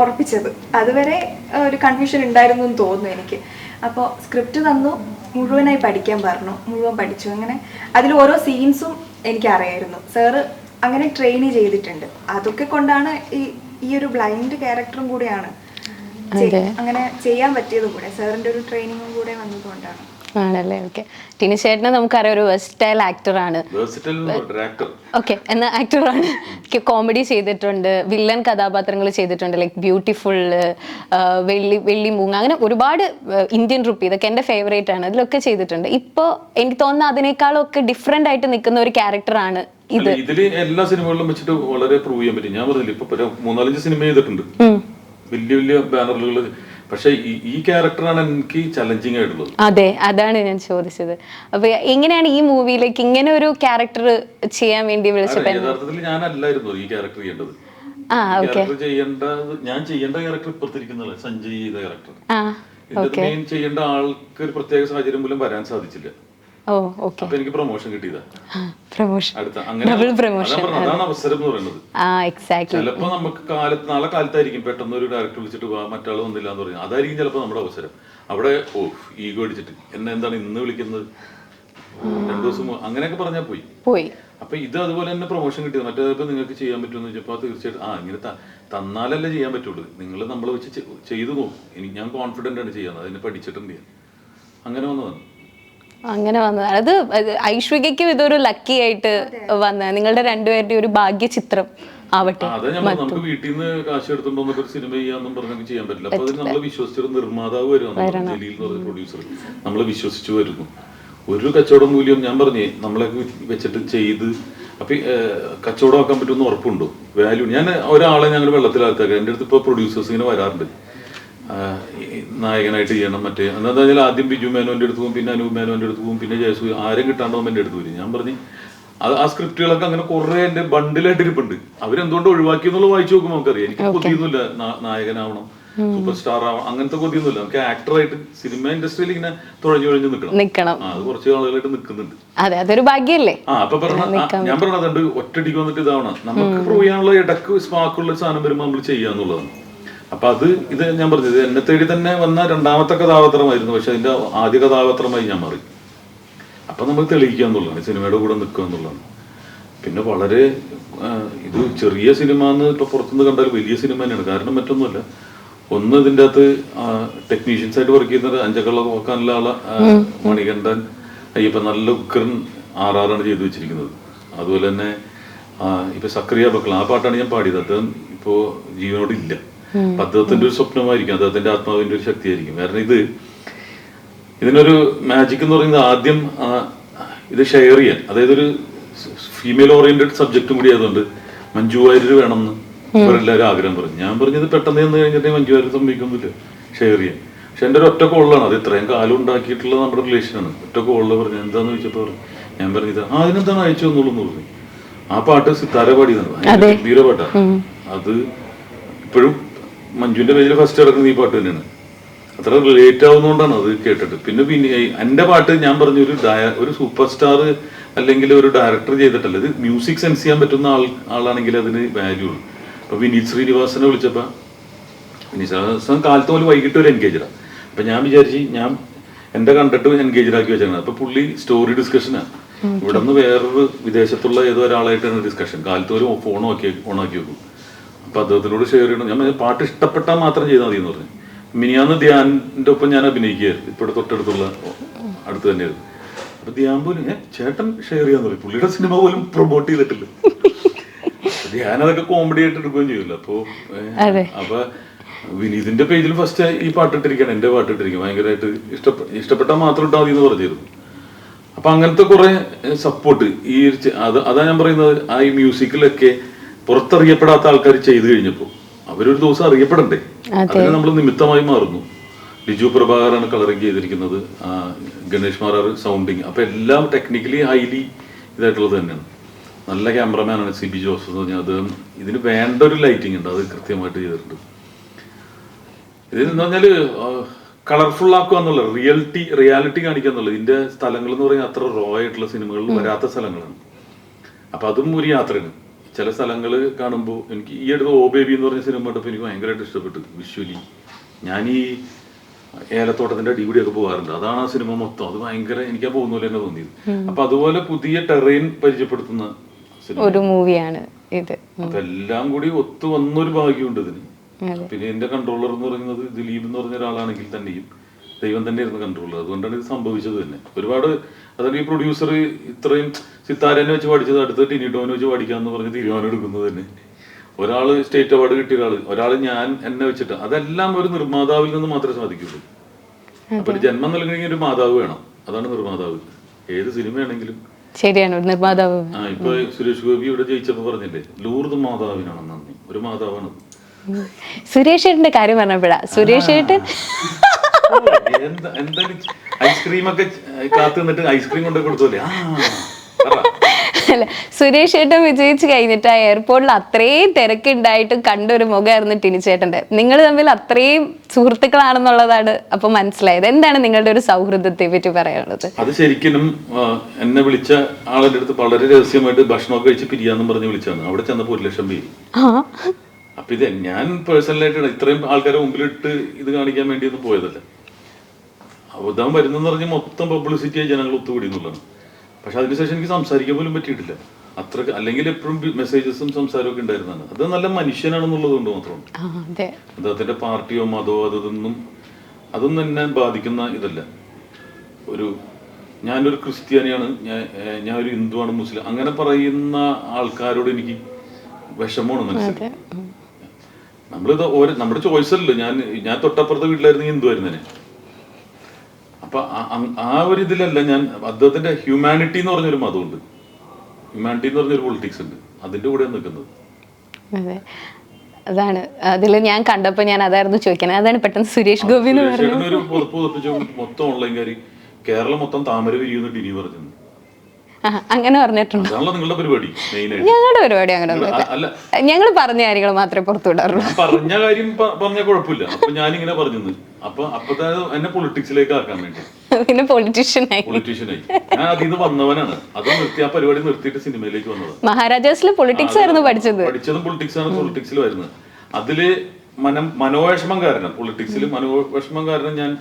ഉറപ്പിച്ചത്. അതുവരെ ഒരു കൺഫ്യൂഷൻ ഉണ്ടായിരുന്നു എന്ന് തോന്നുന്നു എനിക്ക്. അപ്പോൾ സ്ക്രിപ്റ്റ് തന്നു മുഴുവനായി പഠിക്കാൻ പറഞ്ഞു മുഴുവൻ പഠിച്ചു. അങ്ങനെ അതിൽ ഓരോ സീൻസും എനിക്കറിയായിരുന്നു. സാറ് അങ്ങനെ ട്രെയിൻ ചെയ്തിട്ടുണ്ട്. അതൊക്കെ കൊണ്ടാണ് ഈ ഈ ഒരു ബ്ലൈൻഡ് ക്യാരക്ടറും കൂടെയാണ് അങ്ങനെ ചെയ്യാൻ പറ്റിയത് കൂടെ. സാറിന്റെ ഒരു ട്രെയിനിങ്ങും കൂടെ വന്നതുകൊണ്ടാണ്. ആണല്ലേ? ഓക്കെ ടിനി ചേട്ടനെ നമുക്കറിയാം ഒരു വെസ്റ്റൈൽ ആക്ടറാണ് ആക്ടർ ഓക്കെ എന്ന ആക്ടറാണ് കോമഡി ചെയ്തിട്ടുണ്ട് വില്ലൻ കഥാപാത്രങ്ങൾ ചെയ്തിട്ടുണ്ട് ലൈക്ക് ബ്യൂട്ടിഫുൾ വെള്ളി വെള്ളി മൂങ്ങ അങ്ങനെ ഒരുപാട് ഇന്ത്യൻ റുപ്പി ഇതൊക്കെ എന്റെ ഫേവറേറ്റ് ആണ്. അതിലൊക്കെ ചെയ്തിട്ടുണ്ട്. ഇപ്പോൾ എനിക്ക് തോന്നുന്ന അതിനേക്കാളും ഒക്കെ ഡിഫറെന്റ് ആയിട്ട് നിൽക്കുന്ന ഒരു ക്യാരക്ടറാണ് ഇത്. ഇതിൽ എല്ലാ സിനിമകളിലും വെച്ചിട്ട് വളരെ പ്രൂവ് ചെയ്യാൻ പറ്റും. ഞാൻ പറഞ്ഞില്ല ഇപ്പൊ മൂന്നാലഞ്ച് സിനിമ ചെയ്തിട്ടുണ്ട്. വലിയ വലിയ ബാനറുകൾ പക്ഷെ ഈ- ക്യാരക്ടറാണ് എനിക്ക് ചലഞ്ചിങ് ആയിട്ടുള്ളത്. അതെ അതാണ് ഞാൻ ചോദിച്ചത്. അപ്പൊ എങ്ങനെയാണ് ഈ മൂവിയിലേക്ക് ഇങ്ങനെ ഒരു ക്യാരക്ടർ ചെയ്യാൻ വേണ്ടി വിളിച്ചത്? യഥാർത്ഥത്തിൽ ഞാനല്ലായിരുന്നു ഈ ക്യാരക്ടർ ചെയ്യേണ്ടത്. ക്യാരക്ടർ ചെയ്യേണ്ടത് ഞാൻ ചെയ്യേണ്ട ക്യാരക്ടർ ഇപ്പത്തിരിക്കുന്നതല്ല സഞ്ജയ് ചെയ്ത ക്യാരക്ടർ ഇതിന്റെ മെയിൻ ചെയ്യേണ്ട ആൾക്ക് ഒരു പ്രത്യേക സാഹചര്യം മൂലം വരാൻ സാധിച്ചില്ല. Oh okay. അപ്പൊ എനിക്ക് പ്രൊമോഷൻ കിട്ടിയതാ. പ്രൊമോഷൻ അടുത്ത അങ്ങനെ പ്രൊമോഷൻ പറഞ്ഞത്, അതാണ് അവസരം എന്ന് പറയുന്നത്. ആ എക്സാക്ട്ലി ചിലപ്പോ നമുക്ക് കാലത്ത് നാളെ കാലത്തായിരിക്കും പെട്ടെന്ന് ഒരു ഡയറക്ടർ വിളിച്ചിട്ട് വാ മറ്റാൾ വന്നില്ല എന്ന് പറഞ്ഞു അതായിരിക്കും ചിലപ്പോ നമ്മുടെ അവസരം. അവിടെ ഓ ഈഗോ അടിച്ചിട്ട് എന്നെ എന്താണ് ഇന്ന് വിളിക്കുന്നത്? രണ്ടു ദിവസം മു- അങ്ങനെയൊക്കെ പറഞ്ഞാൽ പോയി. പോയി. അപ്പൊ ഇത് അതുപോലെ തന്നെ പ്രൊമോഷൻ കിട്ടിയത്. മറ്റേതൊക്കെ നിങ്ങൾക്ക് ചെയ്യാൻ പറ്റുമെന്ന് വെച്ചപ്പോൾ തീർച്ചയായിട്ടും ആ ഇങ്ങനെ ത- തന്നാലല്ലേ ചെയ്യാൻ പറ്റുള്ളൂ. നിങ്ങൾ നമ്മളെ വെച്ച് ചെയ്തു നോക്കും. എനിക്ക് ഞാൻ കോൺഫിഡന്റ് ആണ് ചെയ്യുന്നത് അതിന് പഠിച്ചിട്ടുണ്ട് ഞാൻ അങ്ങനെ വന്നതാണ്. അങ്ങനെ വന്നതാണ്. അത് ഐശ്വര്യക്കും ഇതൊരു ലക്കി ആയിട്ട് വന്ന നിങ്ങളുടെ രണ്ടുപേരുടെ ഒരു ഭാഗ്യ ചിത്രം ആവട്ടെ നമുക്ക് വീട്ടിൽ നിന്ന് കാശ് ഒരു സിനിമ ചെയ്യാന്നും പറഞ്ഞ് ചെയ്യാൻ പറ്റില്ല. അപ്പൊ അതിന് നമ്മളെ വിശ്വസിച്ചൊരു നിർമ്മാതാവ് വരുവാണ് ജലീൽ എന്ന് പറഞ്ഞ പ്രൊഡ്യൂസർ നമ്മൾ വിശ്വസിച്ചു വരുന്നു. ഒരു കച്ചവട മൂല്യം ഞാൻ പറഞ്ഞേ നമ്മളെ വെച്ചിട്ട് ചെയ്ത് അപ്പൊ കച്ചവടമാക്കാൻ പറ്റുമെന്ന് ഉറപ്പുണ്ടോ? വാല്യൂ ഞാൻ ഒരാളെ ഞങ്ങൾ വെള്ളത്തിലാക്കുക എന്റെ അടുത്ത് ഇപ്പോൾ പ്രൊഡ്യൂസേഴ്സ് ഇങ്ങനെ വരാറുണ്ട്. നായകനായിട്ട് ചെയ്യണം മറ്റേ. എന്താണെന്ന് വെച്ചാൽ ആദ്യം ബിജു മേനോന്റെ അടുത്ത് പോകും പിന്നെ അനൂപ് മേനോന്റെ അടുത്ത് പോകും പിന്നെ ജയസൂര്യ ആരും കിട്ടാണ്ടാവും എന്റെ അടുത്ത് വരും. ഞാൻ പറഞ്ഞു അത് ആ സ്ക്രിപ്റ്റുകളൊക്കെ അങ്ങനെ കുറെ എന്റെ ബണ്ടിലായിട്ട് ഇരിപ്പുണ്ട് അവരെന്തുകൊണ്ട് ഒഴിവാക്കി എന്നുള്ളത് വായിച്ചു നോക്കുമ്പോൾ നമുക്കറിയാം. എനിക്ക് കൊതിയൊന്നുമില്ല നായകനാവണം സൂപ്പർ സ്റ്റാർ ആവണം അങ്ങനത്തെ കൊതിയൊന്നുമില്ല. നമുക്ക് ആക്ടറായിട്ട് സിനിമ ഇൻഡസ്ട്രിയിൽ ഇങ്ങനെ തുഴഞ്ഞു തുഴഞ്ഞു നിൽക്കണം അത് കുറച്ച് ആളുകളായിട്ട് നിൽക്കുന്നുണ്ട് അതെ അതൊരു ഭാഗ്യല്ലേ? ആ അപ്പൊ പറഞ്ഞ ഞാൻ പറഞ്ഞത് ഒറ്റടിക്ക് വന്നിട്ട് ഇതാവണം. നമുക്ക് പ്രൂവ് ചെയ്യാനുള്ള ഇടയ്ക്ക് സ്പാർക്കുള്ള സാധനം വരുമ്പോൾ നമ്മൾ ചെയ്യാന്നുള്ളതാണ്. അപ്പൊ അത് ഇത് ഞാൻ പറഞ്ഞത് എന്നെ തേടി തന്നെ വന്ന രണ്ടാമത്തെ കഥാപാത്രമായിരുന്നു. പക്ഷെ അതിന്റെ ആദ്യ കഥാപാത്രമായി ഞാൻ മാറി. അപ്പൊ നമ്മൾ തെളിയിക്കുക എന്നുള്ളതാണ് സിനിമയുടെ കൂടെ നിൽക്കുക എന്നുള്ളതാണ്. പിന്നെ വളരെ ഇത് ചെറിയ സിനിമ എന്ന് ഇപ്പൊ പുറത്തുനിന്ന് കണ്ടാൽ വലിയ സിനിമ തന്നെയാണ്. കാരണം മറ്റൊന്നുമല്ല ഒന്ന് ഇതിന്റെ അകത്ത് ടെക്നീഷ്യൻസ് ആയിട്ട് വർക്ക് ചെയ്യുന്ന അഞ്ചക്കള്ള നോക്കാനുള്ള ആളെ മണികണ്ഠൻ അയ്യപ്പൻ നല്ല ഉക്കരൻ ആറാറാണ് ചെയ്തു വെച്ചിരിക്കുന്നത്. അതുപോലെ തന്നെ ഇപ്പൊ സക്രിയ ബക്കൾ ആ പാട്ടാണ് ഞാൻ പാടിയത്. അദ്ദേഹം ഇപ്പോ ജീവനോട് ഇല്ല അപ്പൊ അദ്ദേഹത്തിന്റെ ഒരു സ്വപ്നമായിരിക്കും അദ്ദേഹത്തിന്റെ ആത്മാവിന്റെ ഒരു ശക്തിയായിരിക്കും. കാരണം ഇത് ഇതിനൊരു മാജിക് എന്ന് പറയുന്നത് ആദ്യം ഇത് ഷെയർ ചെയ്യാൻ. അതായത് ഒരു ഫീമെയിൽ ഓറിയന്റഡ് സബ്ജക്റ്റും കൂടി ആയതുകൊണ്ട് മഞ്ജു വാര്യർ വേണമെന്ന് ഇവരെല്ലാവരും ആഗ്രഹം പറഞ്ഞു. ഞാൻ പറഞ്ഞത് പെട്ടെന്ന് ചെന്ന് കഴിഞ്ഞിട്ട് മഞ്ജു വാര്യർ സംഭവിക്കുന്നില്ല ഷെയർ ചെയ്യാൻ. പക്ഷെ എന്റെ ഒരു ഒറ്റ കോളിലാണ്. അത് ഇത്രയും കാലം ഉണ്ടാക്കിയിട്ടുള്ള നമ്മുടെ റിലേഷനാണ് ഒറ്റ കോളിൽ പറഞ്ഞു എന്താന്ന് ചോദിച്ചപ്പോൾ ഞാൻ പറഞ്ഞത് ആ അതിനെന്താണ് അയച്ചു എന്നുള്ളൂ എന്ന് പറഞ്ഞു. ആ പാട്ട് സിത്താര പാടിയതാണ്. ഗംഭീര പാട്ടാണ്. അത് ഇപ്പോഴും മഞ്ജുവിന്റെ പേജിൽ ഫസ്റ്റ് ഇറങ്ങുന്ന ഈ പാട്ട് തന്നെയാണ്. അത്ര റിലേറ്റ് ആവുന്നതുകൊണ്ടാണ് അത് കേട്ടിട്ട്. പിന്നെ പിന്നെ എന്റെ എന്റെ പാട്ട് ഞാൻ പറഞ്ഞ ഒരു ഡയ- ഒരു സൂപ്പർ സ്റ്റാർ അല്ലെങ്കിൽ ഒരു ഡയറക്ടർ ചെയ്തിട്ടല്ല ഇത് മ്യൂസിക് സെൻസ് ചെയ്യാൻ പറ്റുന്ന ആൾ ആളാണെങ്കിൽ അതിന് വാല്യൂ ഉള്ളു. അപ്പൊ വിനീത് ശ്രീനിവാസനെ വിളിച്ചപ്പോ വിനീത് ശ്രീനിവാസൻ കാലത്ത് പോലെ വൈകിട്ട് ഒരു എൻഗേജറാണ് അപ്പൊ ഞാൻ വിചാരിച്ചു ഞാൻ എന്റെ കണ്ടിട്ട് എൻഗേജഡ് ആക്കി വെച്ചാണ് അപ്പൊ പുള്ളി സ്റ്റോറി ഡിസ്കഷനാ ഇവിടെ നിന്ന് വേറൊരു വിദേശത്തുള്ള ഏതോ ഒരാളായിട്ടാണ് ഡിസ്കഷൻ കാലത്ത് ഒരു ഫോൺ ഓക്കെ ഓണാക്കി വെക്കും. അപ്പൊ അദ്ദേഹത്തിനോട് ഷെയർ ചെയ്യണം. ഞാൻ പാട്ട് ഇഷ്ടപ്പെട്ടാൽ മാത്രം ചെയ്താൽ മതി എന്ന് പറഞ്ഞു. മിനിയാന്ന് ധ്യാനിന്റെ ഒപ്പം ഞാൻ അഭിനയിക്കുകയായിരുന്നു. ഇപ്പോൾ തൊട്ടടുത്തുള്ള അടുത്ത് തന്നെയായിരുന്നു. അപ്പൊ ധ്യാൻ പോലും ഏ ചേട്ടൻ ഷെയർ ചെയ്യാന്ന് പറയും. പുള്ളിയുടെ സിനിമ പോലും പ്രൊമോട്ട് ചെയ്തിട്ടില്ല. ധ്യാൻ അതൊക്കെ കോമഡി ആയിട്ട് എടുക്കുകയും ചെയ്യില്ല അപ്പോ ഏ, അപ്പൊ വിനീതിന്റെ പേജിൽ ഫസ്റ്റ് ഈ പാട്ടിട്ടിരിക്കണം എന്റെ പാട്ടിട്ടിരിക്കും ഭയങ്കരമായിട്ട് ഇഷ്ടപ്പെട്ട ഇഷ്ടപ്പെട്ടാൽ മാത്രം ഇട്ടാൽ മതി എന്ന് പറഞ്ഞിരുന്നു. അപ്പൊ അങ്ങനത്തെ കുറെ സപ്പോർട്ട് ഈ അത് അതാ ഞാൻ പറയുന്നത്. ആ ഈ മ്യൂസിക്കിലൊക്കെ പുറത്തറിയപ്പെടാത്ത ആൾക്കാർ ചെയ്തു കഴിഞ്ഞപ്പോൾ അവരൊരു ദിവസം അറിയപ്പെടണ്ടേ? അതിന് നമ്മൾ നിമിത്തമായി മാറുന്നു. ലിജു പ്രഭാകറാണ് കളറിംഗ് ചെയ്തിരിക്കുന്നത്. ഗണേഷ് മാറാർ സൗണ്ടിങ്. അപ്പൊ എല്ലാം ടെക്നിക്കലി ഹൈലി ഇതായിട്ടുള്ളത് തന്നെയാണ്. നല്ല ക്യാമറമാനാണ് സി ബി ജോസഫ് എന്ന് പറഞ്ഞാൽ. അദ്ദേഹം ഇതിന് വേണ്ട ഒരു ലൈറ്റിംഗ് ഉണ്ട്. അത് കൃത്യമായിട്ട് ചെയ്തിട്ടുണ്ട്. ഇതിൽ എന്ന് പറഞ്ഞാൽ കളർഫുൾ ആക്കുക എന്നുള്ള റിയലിറ്റി റിയാലിറ്റി കാണിക്കുക എന്നുള്ളത് ഇതിന്റെ സ്ഥലങ്ങൾ എന്ന് പറയുന്നത് അത്ര റോ ആയിട്ടുള്ള സിനിമകളിൽ വരാത്ത സ്ഥലങ്ങളാണ്. അപ്പൊ അതും ഒരു യാത്രയാണ്. ചില സ്ഥലങ്ങൾ കാണുമ്പോൾ എനിക്ക് ഈ അടുത്ത് ഓ ബേബി എന്ന് പറഞ്ഞ സിനിമ കണ്ടപ്പോൾ എനിക്ക് ഭയങ്കരമായിട്ട് ഇഷ്ടപ്പെട്ടു. വിഷ്വലി. ഞാൻ ഈ ഏലത്തോട്ടത്തിന്റെ അടികൂടിയൊക്കെ പോകാറുണ്ട്. അതാണ് ആ സിനിമ മൊത്തം. അത് ഭയങ്കര എനിക്ക് ആ പോകുന്ന പോലെ തന്നെ തോന്നിയത്. അപ്പൊ അതുപോലെ പുതിയ ടെറൈൻ പരിചയപ്പെടുത്തുന്ന ഒരു മൂവിയാണ് ഇത്. അതെല്ലാം കൂടി ഒത്തു വന്നൊരു ഭാഗ്യമുണ്ട് ഇതിന്. പിന്നെ എന്റെ കൺട്രോളർ എന്ന് പറയുന്നത് ദിലീപ് എന്ന് പറഞ്ഞ ഒരാളാണെങ്കിൽ തന്നെയും ദൈവം തന്നെയായിരുന്നു കൺട്രോൾ അതുകൊണ്ടാണ് ഇത് സംഭവിച്ചത് തന്നെ. ഒരുപാട് അതായത് ഈ പ്രൊഡ്യൂസർ ഇത്രയും സിത്താരനെ വെച്ച് പഠിച്ചത് അടുത്ത് ടോനെ വെച്ച് പഠിക്കാമെന്ന് പറഞ്ഞ് തീരുമാനം എടുക്കുന്നത് തന്നെ. ഒരാൾ സ്റ്റേറ്റ് അവാർഡ് കിട്ടിയ ഒരാൾ ഒരാൾ ഞാൻ എന്നെ വെച്ചിട്ട് അതെല്ലാം ഒരു നിർമ്മാതാവിൽ നിന്ന് മാത്രമേ സാധിക്കുള്ളൂ. അപ്പൊ ഒരു ജന്മം നൽകണമെങ്കിൽ ഒരു മാതാവ് വേണം. അതാണ് നിർമ്മാതാവ്. ഏത് സിനിമയാണെങ്കിലും ശരിയാണ് ഒരു നിർമ്മാതാവ്. ആ ഇപ്പൊ സുരേഷ് ഗോപി ഇവിടെ ജയിച്ചപ്പോ പറഞ്ഞില്ലേ ലൂർദ് മാതാവിനാണ് നന്ദി. ഒരു മാതാവാണ് സുരേഷ് ഏട്ടന്റെ കാര്യം പറഞ്ഞപ്പോഴാ. സുരേഷ് ഏട്ടൻ എന്തായാലും ഐസ്ക്രീം ഒക്കെ കാത്തു നിന്നിട്ട് ഐസ്ക്രീം കൊണ്ട് അല്ല സുരേഷ് ചേട്ടൻ വിജയിച്ച് കഴിഞ്ഞിട്ട് ആ എയർപോർട്ടിൽ അത്രയും തിരക്കുണ്ടായിട്ടും കണ്ടൊരു മുഖമായിരുന്നു ടിനിച്ചേട്ടന്റെ നിങ്ങൾ തമ്മിൽ അത്രയും സുഹൃത്തുക്കളാണെന്നുള്ളതാണ് അപ്പൊ മനസ്സിലായത്. എന്താണ് നിങ്ങളുടെ ഒരു സൗഹൃദത്തെ പറ്റി പറയാനുള്ളത്? അത് ശരിക്കും എന്നെ വിളിച്ച ആളുടെ അടുത്ത് വളരെ രഹസ്യമായിട്ട് ഭക്ഷണമൊക്കെ കഴിച്ച് പിരിയാന്ന് പറഞ്ഞ് വിളിച്ചാണ് അവിടെ ചെന്നപ്പോ ഒരു ലക്ഷം പേര്. അപ്പൊ ഇത് ഞാൻ പേഴ്സണലായിട്ട് ഇത്രയും ആൾക്കാരെ മുമ്പിലിട്ട് ഇത് കാണിക്കാൻ വേണ്ടി ഒന്നും പോയതല്ല. അവതാൻ വരുന്നെന്ന് പറഞ്ഞ് മൊത്തം പബ്ലിസിറ്റിയായി ജനങ്ങൾ ഒത്തുകൂടി എന്നുള്ളതാണ് പക്ഷെ അതിനുശേഷം എനിക്ക് സംസാരിക്കാൻ പോലും പറ്റിയിട്ടില്ല. അത്ര അല്ലെങ്കിൽ എപ്പോഴും മെസ്സേജസും സംസാരവും ഒക്കെ ഉണ്ടായിരുന്നതാണ്. അത് നല്ല മനുഷ്യനാണെന്നുള്ളത് കൊണ്ട് മാത്രമാണ്. അദ്ദേഹത്തിന്റെ പാർട്ടിയോ മതമോ അതൊന്നും അതൊന്നും എന്നെ ബാധിക്കുന്ന ഇതല്ല. ഒരു ഞാനൊരു ക്രിസ്ത്യാനിയാണ്. ഞാൻ ഞാൻ ഒരു ഹിന്ദുവാണ് മുസ്ലിം. അങ്ങനെ പറയുന്ന ആൾക്കാരോട് എനിക്ക് വിഷമമാണ് മനസ്സിലായി നമ്മളിത് ഓരോ നമ്മുടെ ചോയ്സ് അല്ലല്ലോ ഞാൻ ഞാൻ തൊട്ടപ്പുറത്തെ വീട്ടിലായിരുന്നു ഹിന്ദു ആയിരുന്നേനെ. അപ്പൊ ആ- ഒരു ഇതിലല്ല ഞാൻ അദ്ദേഹത്തിന്റെ ഹ്യൂമാനിറ്റി എന്ന് പറഞ്ഞൊരു മതമുണ്ട്. ഹ്യൂമാനിറ്റി എന്ന് പറഞ്ഞൊരു പൊളിറ്റിക്സ് ഉണ്ട്. അതിന്റെ കൂടെ നിൽക്കുന്നത്. അതെ. അതാണ്. അതിൽ ഞാൻ കണ്ടപ്പോൾ ഞാൻ അതായിരുന്നു ചോദിക്കുന്നത് അതാണ് പെട്ടെന്ന് സുരേഷ് ഗോപി എന്ന് പറഞ്ഞു മൊത്തം ഓൺലൈൻകാരി കേരളം മൊത്തം താമര വിരിയുന്ന ഡിനി പറഞ്ഞു അങ്ങനെ പറഞ്ഞിട്ടുണ്ട്. ഞങ്ങളുടെ പരിപാടി അങ്ങനെ ഒന്നുമില്ല. ഞങ്ങൾ പറഞ്ഞ കാര്യങ്ങൾ മാത്രമേ പുറത്തു വിടാറുള്ളൂ. പറഞ്ഞ കാര്യം പറഞ്ഞ കുഴപ്പമില്ല. അപ്പൊ ഞാനിങ്ങനെ പറഞ്ഞു അപ്പൊ അപ്പത്തെ എന്നെ പൊളിറ്റിക്സിലേക്ക് ആക്കാൻ വേണ്ടി. പിന്നെ പൊളിറ്റീഷ്യനായി പൊളിറ്റീഷ്യനായി ഞാൻ അതിൽ നിന്ന് വന്നവനാണ്. അത് നിർത്തി ആ പരിപാടി നിർത്തിയിട്ട് സിനിമയിലേക്ക് വന്നത്. മഹാരാജാസിൽ പൊളിറ്റിക്സ് ആയിരുന്നു പഠിച്ചത്. പഠിച്ചതും പൊളിറ്റിക്സ് ആണ് പൊളിറ്റിക്സിൽ വരുന്നത് അതിൽ മനം മനോവിഷമം കാരണം പൊളിറ്റിക്സിൽ മനോവിഷമം കാരണം ഞാൻ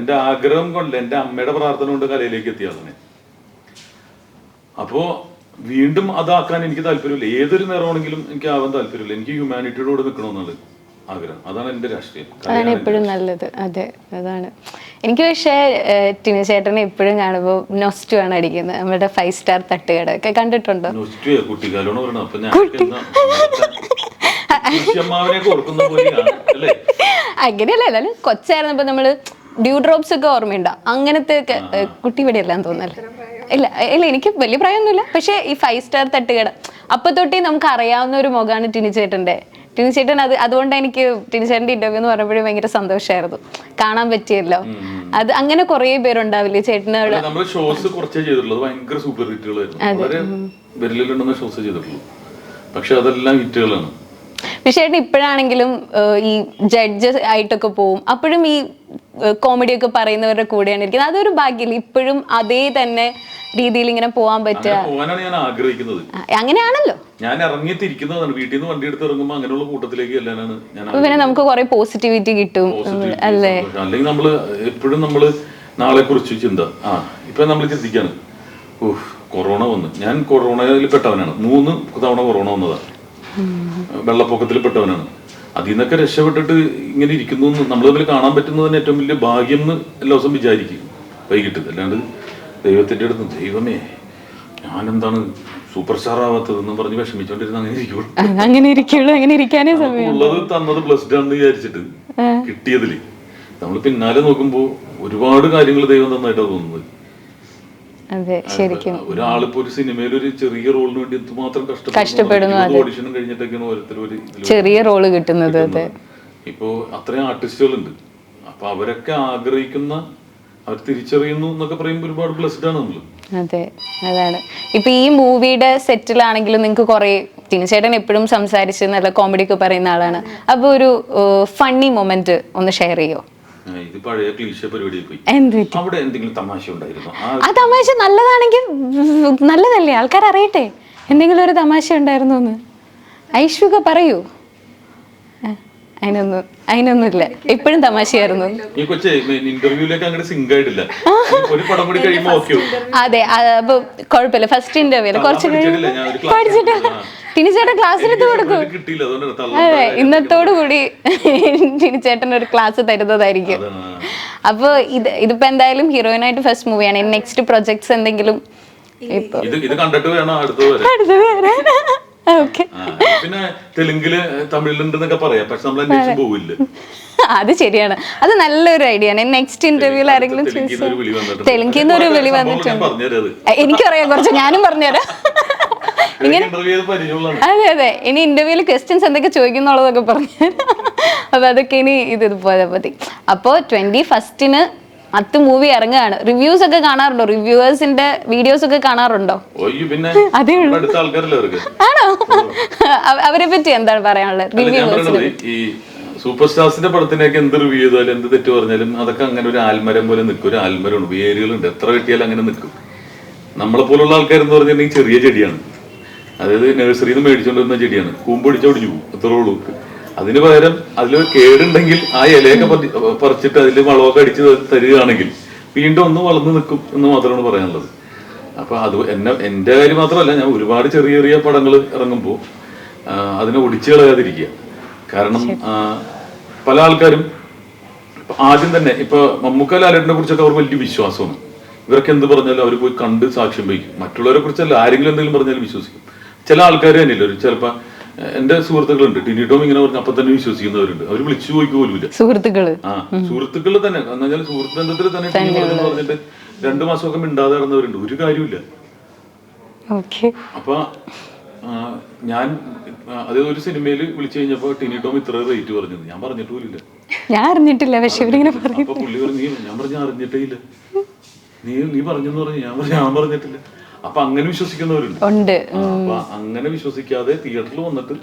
എന്റെ ആഗ്രഹം കൊണ്ട് എന്റെ അമ്മയുടെ പ്രാർത്ഥന കൊണ്ട് കലയിലേക്ക് എത്തിയതാണ് അപ്പോ വീണ്ടും അതാക്കാൻ എനിക്ക് താല്പര്യമില്ല. ഏതൊരു നിറമാണെങ്കിലും എനിക്ക് ആവാൻ താല്പര്യമില്ല. എനിക്ക് ഹ്യൂമാനിറ്റിയോട് നിൽക്കണമെന്നുള്ളത് ആഗ്രഹം. അതാണ് രാഷ്ട്രീയം. അതാണ് എപ്പോഴും നല്ലത്. അതെ അതാണ്. എനിക്ക് പക്ഷേ ടിനു ചേട്ടനെ എപ്പോഴും കാണുമ്പോൾ നൊസ്റ്റു ആണ് അടിക്കുന്നത്. നമ്മുടെ ഫൈവ് സ്റ്റാർ തട്ടുകട. ഒക്കെ കണ്ടിട്ടുണ്ടോ? അപ്പൊ ഞാൻ അങ്ങനെയല്ല എന്നാലും കൊച്ചായിരുന്നപ്പോ നമ്മൾ ഡ്യൂ ഡ്രോപ്സ് ഒക്കെ ഓർമ്മയുണ്ടോ? അങ്ങനത്തെ ഒക്കെ കുട്ടി ഇവിടെയല്ലാന്ന് തോന്നല്ലേ ഇല്ല ഇല്ല എനിക്ക് വലിയ പ്രായമൊന്നുമില്ല. പക്ഷേ ഈ ഫൈവ് സ്റ്റാർ തട്ടുകട അപ്പൊ തൊട്ടേ നമുക്ക് അറിയാവുന്ന ഒരു മുഖമാണ് ടിനി ടിനിച്ചേട്ടൻ ടിനി ചേട്ടൻ അത് അതുകൊണ്ട് എനിക്ക് ടിനി ചേട്ടന്റെ ഇന്റർവ്യൂ എന്ന് പറയുമ്പോഴും ഭയങ്കര സന്തോഷമായിരുന്നു കാണാൻ പറ്റിയല്ലോ. അത് അങ്ങനെ കുറേ പേരുണ്ടാവില്ലേ ചേട്ടനോട് നമ്മൾ ഷോസ് കുറച്ചേ ഭയങ്കര സൂപ്പർ ഹിറ്റുകളായിരുന്നു വളരെ വിരലിലുണ്ടെന്ന ഷോസ് ചെയ്തിട്ടുള്ളൂ. പക്ഷെ അതെല്ലാം ഹിറ്റുകളാണ് പക്ഷേ ചേട്ടൻ ഇപ്പോഴാണെങ്കിലും ഈ ജഡ്ജസ് ആയിട്ടൊക്കെ പോവും. അപ്പോഴും ഈ കോമഡി ഒക്കെ പറയുന്നവരുടെ കൂടെയാണ് ഇരിക്കുന്നത്. അതൊരു ഭാഗ്യമില്ല ഇപ്പോഴും അതേ തന്നെ രീതിയിൽ ഇങ്ങനെ പോകാൻ പറ്റുക. പോകാനാണ് ഞാൻ ആഗ്രഹിക്കുന്നത്. അങ്ങനെയാണല്ലോ. ഞാൻ ഇറങ്ങിത്തിരിക്കുന്നതാണ് വീട്ടിൽ നിന്ന് വണ്ടി എടുത്ത് ഇറങ്ങുമ്പോൾ അങ്ങനെയുള്ള കൂട്ടത്തിലേക്ക് ചെല്ലാനാണ് ഞാൻ പിന്നെ നമുക്ക് കുറെ പോസിറ്റിവിറ്റി കിട്ടും അല്ലേ. അല്ലെങ്കിൽ നമ്മൾ എപ്പോഴും നമ്മൾ നാളെ കുറിച്ച് ചിന്ത. ആ ഇപ്പൊ നമ്മൾ ചിന്തിക്കാണ്. കൊറോണ വന്നു. ഞാൻ കൊറോണയിൽ പെട്ടവനാണ്. മൂന്ന് തവണ കൊറോണ വന്നതാണ് വെള്ളപ്പൊക്കത്തിൽ പെട്ടവനാണ് അതിൽ നിന്നൊക്കെ രക്ഷപ്പെട്ടിട്ട് ഇങ്ങനെ ഇരിക്കുന്നു നമ്മൾ തമ്മിൽ കാണാൻ പറ്റുന്നതിന് ഏറ്റവും വലിയ ഭാഗ്യം എന്ന് എല്ലാ ദിവസം വിചാരിക്കും വൈകിട്ട് അല്ലാണ്ട് ദൈവത്തിന്റെ അടുത്ത് ദൈവമേ ഞാനെന്താണ് സൂപ്പർ സ്റ്റാർ ആവാത്തതെന്ന് പറഞ്ഞ് വിഷമിച്ചോണ്ടിരുന്ന അങ്ങനെ ഇരിക്കുള്ളൂ. അങ്ങനെ ഇരിക്കുള്ളൂ അങ്ങനെ ഇരിക്കാനേ സമയം ഉള്ളത് തന്നത് ബ്ലസ്ഡ് ആണെന്ന് വിചാരിച്ചിട്ട് കിട്ടിയതിൽ. നമ്മൾ പിന്നാലെ നോക്കുമ്പോൾ ഒരുപാട് കാര്യങ്ങൾ ദൈവം തന്നായിട്ടാണ് തോന്നുന്നത്. അതെ ശരിക്കും. ഒരാളിപ്പോ ഒരു സിനിമയിൽ ഒരു ചെറിയ റോളിന് വേണ്ടി എന്തുമാത്രം കഷ്ടപ്പെടുന്നു, ഓഡിഷൻ കഴിഞ്ഞിട്ടൊക്കെയാണ് ഓരോരുത്തർ ഒരു ചെറിയ റോൾ കിട്ടുന്നത് അതെ. ഇപ്പോ അത്രയും ആർട്ടിസ്റ്റുകളുണ്ട്. അപ്പൊ അവരൊക്കെ ആഗ്രഹിക്കുന്ന അവർ തിരിച്ചറിയുന്നു എന്നൊക്കെ പറയുമ്പോൾ ഒരുപാട് ബ്ലസ്ഡ് ആണ് നമ്മൾ. അതെ അതാണ്. ഇപ്പൊ ഈ മൂവിയുടെ സെറ്റിലാണെങ്കിലും നിങ്ങൾക്ക് കുറെ തിനുചേട്ടൻ എപ്പോഴും സംസാരിച്ച് നല്ല കോമഡി ഒക്കെ പറയുന്ന ആളാണ്. അപ്പൊ ഒരു ഫണ്ണി മൊമെന്റ് ഒന്ന് ഷെയർ ചെയ്യോ? ഇത് പഴയ ക്ലീശ പരിപാടിയായി പോയി. അവിടെ എന്തെങ്കിലും തമാശ ഉണ്ടായിരുന്നു? ആ തമാശ നല്ലതാണെങ്കിൽ നല്ലതല്ലേ? ആൾക്കാർ അറിയട്ടെ. എന്തെങ്കിലും ഒരു തമാശ ഉണ്ടായിരുന്നു എന്ന് ഐശ്വക പറയൂ അതിനൊന്നും അതിനൊന്നുമില്ല. എപ്പോഴും തമാശയായിരുന്നു. ഈ കൊച്ചെ ഇന്റർവ്യൂലേക്ക് അങ്ങനെ സിങ്ക് ആയിട്ടില്ല. ഒരു പടം കൂടി കഴിയുമ്പോ ഓക്കെ അതെ അപ്പൊ കുഴപ്പമില്ല. ഫസ്റ്റ് ഇന്റർവ്യൂ കുറച്ച് പഠിച്ചിട്ടില്ല, ഞാൻ ഒരു പഠിച്ചിട്ട് എടുത്തില്ല. ക്ലാസ് എടുത്ത് കൊടുക്കും. അതെ ഇന്നത്തോടു കൂടി [laughs] തിരിച്ചേട്ടൻ ഒരു ക്ലാസ് തരുന്നതായിരിക്കും. അപ്പോൾ അപ്പൊ ഇത് ഇതിപ്പോ എന്തായാലും ഹീറോയിനായിട്ട് ഫസ്റ്റ് മൂവിയാണ് നെക്സ്റ്റ് പ്രൊജക്ട്സ് എന്തെങ്കിലും ഇപ്പൊ ഇത് കണ്ടിട്ട് വേണം അടുത്തത് വരെ. അടുത്തത് വരാൻ പിന്നെ തെലുങ്കിൽ തമിഴിലുണ്ടെന്നൊക്കെ പറയാം. പക്ഷെ നമ്മൾ അന്വേഷിച്ച് പോവില്ല. അത് ശരിയാണ്. അത് നല്ലൊരു ഐഡിയ ആണ് നെക്സ്റ്റ് ഇന്റർവ്യൂവിൽ ആരെങ്കിലും തെലുങ്കിൽ നിന്ന് ഒരു വിളി വന്നിട്ടുണ്ട്. എനിക്കറിയാം കുറച്ച്. ഞാനും പറഞ്ഞുതരാം. ഇന്റർവ്യൂ അതെ അതെ. ഇനി ഇന്റർവ്യൂവിൽ ക്വസ്റ്റ്യൻസ് എന്തൊക്കെ ചോദിക്കുന്നുള്ളതൊക്കെ പറഞ്ഞു അപ്പൊ അതൊക്കെ ഇനി ഇത് ഇതുപോലെ മതി. അപ്പോൾ ട്വന്റി ഫസ്റ്റിന് അത്ത് മൂവി ഇറങ്ങുകയാണ്. റിവ്യൂസ് ഒക്കെ കാണാറുണ്ടോ? റിവ്യൂവേഴ്സിന്റെ വീഡിയോസ് ഒക്കെ കാണാറുണ്ടോ? അതേ ഉള്ളൂ. ആണോ? [laughs] അവരെ പറ്റി എന്താണ് പറയാനുള്ളത്? റിവ്യൂസ് റിവ്യൂവേഴ്സിനെ സൂപ്പർ സ്റ്റാർസിന്റെ പടത്തിനൊക്കെ എന്ത് റിവ്യൂ ചെയ്താലും എന്ത് തെറ്റ് പറഞ്ഞാലും അതൊക്കെ അങ്ങനെ ഒരു ആൽമരം പോലെ നിൽക്കും. ഒരു ആൽമരമുണ്ട് വേരുകളുണ്ട്. എത്ര കിട്ടിയാലും അങ്ങനെ നിൽക്കും. നമ്മളെ പോലുള്ള ആൾക്കാരെന്ന് പറഞ്ഞിട്ടുണ്ടെങ്കിൽ ചെറിയ ചെടിയാണ്. അതായത് നഴ്സറിയിൽ നിന്ന് മേടിച്ചുകൊണ്ടിരുന്ന ചെടിയാണ്. കൂമ്പൊടിച്ച് ഒടിഞ്ഞു പോകും. അത്രേ ഉള്ളൂ. അതിന് പകരം അതിലൊരു കേടുണ്ടെങ്കിൽ ആ ഇലയൊക്കെ പറി- പറിച്ചിട്ട് അതിൽ വളമൊക്കെ അടിച്ച് തരികയാണെങ്കിൽ വീണ്ടും ഒന്ന് വളർന്നു നിൽക്കും എന്ന് മാത്രമാണ് പറയാനുള്ളത്. അപ്പൊ അത് എന്നെ എന്റെ കാര്യം മാത്രമല്ല ഞാൻ ഒരുപാട് ചെറിയ ചെറിയ പടങ്ങൾ ഇറങ്ങുമ്പോൾ അതിനെ ഒടിച്ചു കളയാതിരിക്കുക. കാരണം പല ആൾക്കാരും ആദ്യം തന്നെ ഇപ്പൊ മമ്മൂക്ക ലാലേട്ടിനെ കുറിച്ചൊക്കെ അവർ വലിയ വിശ്വാസമാണ്. ഇവരൊക്കെ എന്ത് പറഞ്ഞാലും അവർ പോയി കണ്ട് സാക്ഷ്യം വഹിക്കും. മറ്റുള്ളവരെ കുറിച്ചല്ല ആരെങ്കിലും എന്തെങ്കിലും പറഞ്ഞാലും വിശ്വസിക്കും. ചില ആൾക്കാർ തന്നെയില്ല ഒരു ചിലപ്പോ എ- എന്റെ സുഹൃത്തുക്കളുണ്ട്. ടിനി ടോം ഇങ്ങനെ പറഞ്ഞ അപ്പൊ തന്നെ വിശ്വസിക്കുന്നവരുണ്ട്. അവർ വിളിച്ചു പോയിക്ക് പോലുമില്ല സുഹൃത്തുക്കൾ. ആ സുഹൃത്തുക്കൾ തന്നെ. എന്ന് വെച്ചാൽ സുഹൃത്ത് ബന്ധത്തിൽ തന്നെ ടിനി പറഞ്ഞിട്ട് രണ്ടു മാസമൊക്കെ മിണ്ടാതെ നടന്നവരുണ്ട് ഒരു കാര്യമില്ല അപ്പൊ ഞാൻ അതേ ഒരു സിനിമയിൽ വിളിച്ചു കഴിഞ്ഞപ്പോ ടിനി ടോം ഇത്ര റേറ്റ് പറഞ്ഞത് ഞാൻ പറഞ്ഞിട്ട് പോലില്ല ഞാൻ അറിഞ്ഞിട്ടില്ല പക്ഷെ ഇവരിങ്ങനെ പറഞ്ഞു പുള്ളി പറഞ്ഞു ഞാൻ പറഞ്ഞ അറിഞ്ഞിട്ടേ ഇല്ല. നീ നീ പറഞ്ഞെന്ന് പറഞ്ഞു. ഞാൻ പറഞ്ഞു ഞാൻ പറഞ്ഞിട്ടില്ല. അപ്പൊ അങ്ങനെ വിശ്വസിക്കുന്നവരുണ്ട്. ഉണ്ട്. അപ്പൊ അങ്ങനെ വിശ്വസിക്കാതെ തിയേറ്ററിൽ വന്നിട്ട്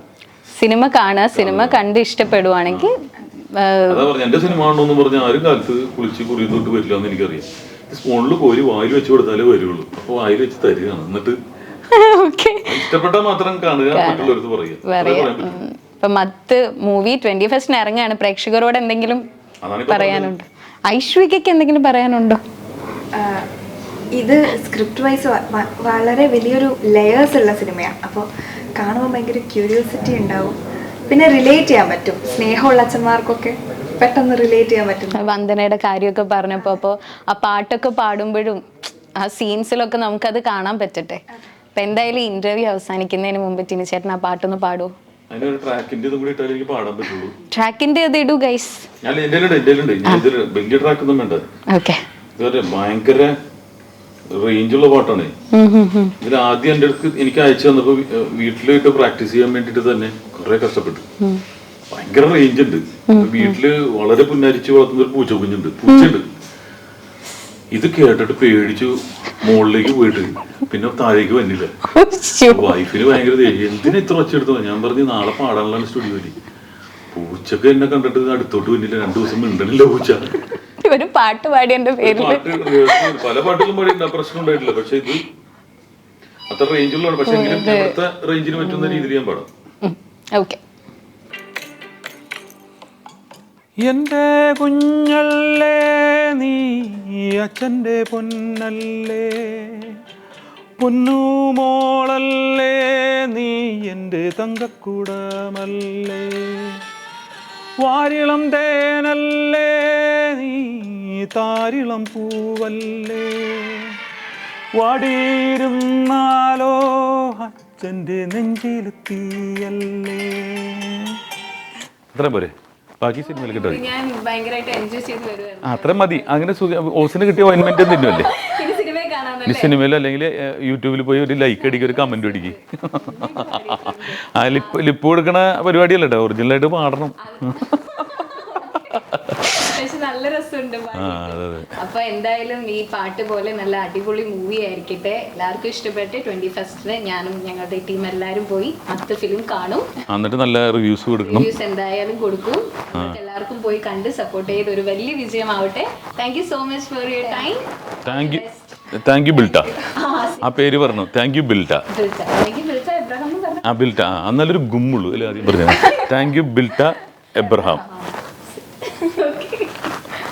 സിനിമ കാണുക സിനിമ കണ്ട് ഇഷ്ടപ്പെടുവാണെങ്കിൽ അതാ പറഞ്ഞു എന്റെ സിനിമ ആണോന്ന് പറഞ്ഞ ആരും കാലത്ത് കുളിച്ച് കുറി തൊട്ട് വരില്ല എന്ന് എനിക്കറിയാം. സ്പൂണിൽ കോരി വായിൽ വെച്ച് കൊടുത്താലേ വരുള്ളൂ. അപ്പൊ വായിൽ വെച്ച് തരികയാണ്. എന്നിട്ട് ഓക്കെ. ഇഷ്ടപ്പെട്ടാൽ മാത്രം കാണുക മറ്റുള്ളവർക്ക് പറയുക. ഇപ്പൊ മത്ത് മൂവി ട്വന്റി ഫസ്റ്റിന് ഇറങ്ങാണ് പ്രേക്ഷകരോട് എന്തെങ്കിലും പറയാനുണ്ടോ? ഐശ്വര്യക്ക് എന്തെങ്കിലും പറയാനുണ്ടോ? ഇത് സ്ക്രിപ്റ്റ് വൈസ് വളരെ വലിയൊരു ലെയേഴ്സ് ഉള്ള സിനിമയാണ് അപ്പോൾ കാണുമ്പോൾ ഭയങ്കര ക്യൂരിയോസിറ്റി ഉണ്ടാവും. പിന്നെ റിലേറ്റ് ചെയ്യാൻ പറ്റും. സ്നേഹമുള്ള അച്ഛന്മാർക്കൊക്കെ പെട്ടെന്ന് റിലേറ്റ് ചെയ്യാൻ പറ്റും. വന്ദനയുടെ കാര്യമൊക്കെ പറഞ്ഞപ്പോൾ അപ്പോൾ ആ പാട്ടൊക്കെ പാടുമ്പോഴും ആ സീൻസിലൊക്കെ നമുക്കത് കാണാൻ പറ്റട്ടെ. അപ്പം എന്തായാലും ഇന്റർവ്യൂ അവസാനിക്കുന്നതിന് മുമ്പ് ടിനി ചേട്ടൻ ആ പാട്ടൊന്ന് പാടുമോ അതിനൊരു ട്രാക്കിന്റെ ഇതും ഇട്ടാലേ എനിക്ക് പാടാൻ പറ്റുള്ളൂ. ട്രാക്കിന്റെ അത് ഇടൂ ഗൈസ് ഭയങ്കര റേഞ്ചുള്ള പാട്ടാണ്. ഇതിൽ ആദ്യം എന്റെ അടുത്ത് എനിക്ക് അയച്ചു തന്നപ്പോ വീട്ടിലിട്ട് പ്രാക്ടീസ് ചെയ്യാൻ വേണ്ടിട്ട് തന്നെ കുറെ കഷ്ടപ്പെട്ടു. ഭയങ്കര റേഞ്ച് ഉണ്ട് വീട്ടിൽ വളരെ പുന്നരിച്ച് വളർത്തുന്ന ഒരു പൂച്ച കുഞ്ഞുണ്ട് പൂച്ചയുണ്ട്. ഇത് കേട്ടിട്ട് പേടിച്ചു മുകളിലേക്ക് പോയിട്ട്. പിന്നെ താഴേക്ക് വന്നില്ല. വൈഫിന് ഭയങ്കര ദേഷ്യം. എന്തിനാ ഇത്ര ഒച്ചെടുത്തോ ഞാൻ പറഞ്ഞു നാളെ പാടാനുള്ള സ്റ്റുഡിയോയിൽ. പൂച്ചക്ക് എന്നെ കണ്ടിട്ട് അടുത്തോട്ട് വന്നില്ല. രണ്ടു ദിവസം മിണ്ടണില്ല പൂച്ച. ഒരു പാട്ട് പാടി എന്റെ പേരിൽ പല പാട്ടുകളും പാടിയിട്ടുണ്ട്. പ്രശ്നം ഉണ്ടായിട്ടില്ല. പക്ഷെ ഇത് അത്ര റേഞ്ചുള്ളതാണ് പക്ഷെ റേഞ്ചിന് പറ്റുന്ന രീതിയിൽ ഞാൻ പാടാം. ഓക്കെ. എന്റെ കുഞ്ഞല്ലേ നീ അച്ഛന്റെ പൊന്നല്ലേ? പൊന്നുമോളല്ലേ നീ എന്റെ തങ്കക്കുടമല്ലേ? വാരിളം തേനല്ലേ നീ താരിളം പൂവല്ലേ. വാടിയിരുന്നാലോ അച്ഛന്റെ നെഞ്ചിലെത്തിയല്ലേ അത്രയും പോരെ. ബാക്കി സിനിമയിൽ കിട്ടും ഞാൻ ഭയങ്കരമായിട്ട് എൻജോയ് ചെയ്ത് വരുവായിരുന്നു. ആ അത്രയും മതി. അങ്ങനെ ഓസിന് കിട്ടിയ ഓയിൻമെന്റ് ഒന്നും കാണാൻ ഈ സിനിമയിൽ അല്ലെങ്കിൽ യൂട്യൂബിൽ പോയി ഒരു ലൈക്ക് അടിക്കുക ഒരു കമന്റ് അടിക്കുക ആ ലിപ്പ് ലിപ്പ് കൊടുക്കണ പരിപാടിയല്ലേ ഒറിജിനൽ ആയിട്ട് പാടണം. നല്ല രസമുണ്ട് അപ്പൊ എന്തായാലും ഈ പാട്ട് പോലെ നല്ല അടിപൊളി മൂവി ആയിരിക്കട്ടെ. എല്ലാവർക്കും ഇഷ്ടപ്പെട്ട് ട്വന്റി ഫസ്റ്റിന് ഞാനും ഞങ്ങളുടെ ടീം എല്ലാവരും പോയി മത്ത് ഫിലിം കാണും. എന്നിട്ട് നല്ല റിവ്യൂസ് കൊടുക്കണം. റിവ്യൂസ് എന്തായാലും കൊടുക്കും. എല്ലാവർക്കും പോയി കണ്ട് സപ്പോർട്ട് ചെയ്ത് ഒരു വലിയ വിജയമാവട്ടെ. Thank you so much for your time thank you thank you Bilta ആ പേര് പറഞ്ഞു. താങ്ക് യു ബിൽട്ട ആ ബിൽട്ട ആ എന്നാലൊരു ഗുമ്മുള്ളൂ. അല്ലേ ആദ്യം പറഞ്ഞു താങ്ക് യു ബിൽട്ട എബ്രഹാം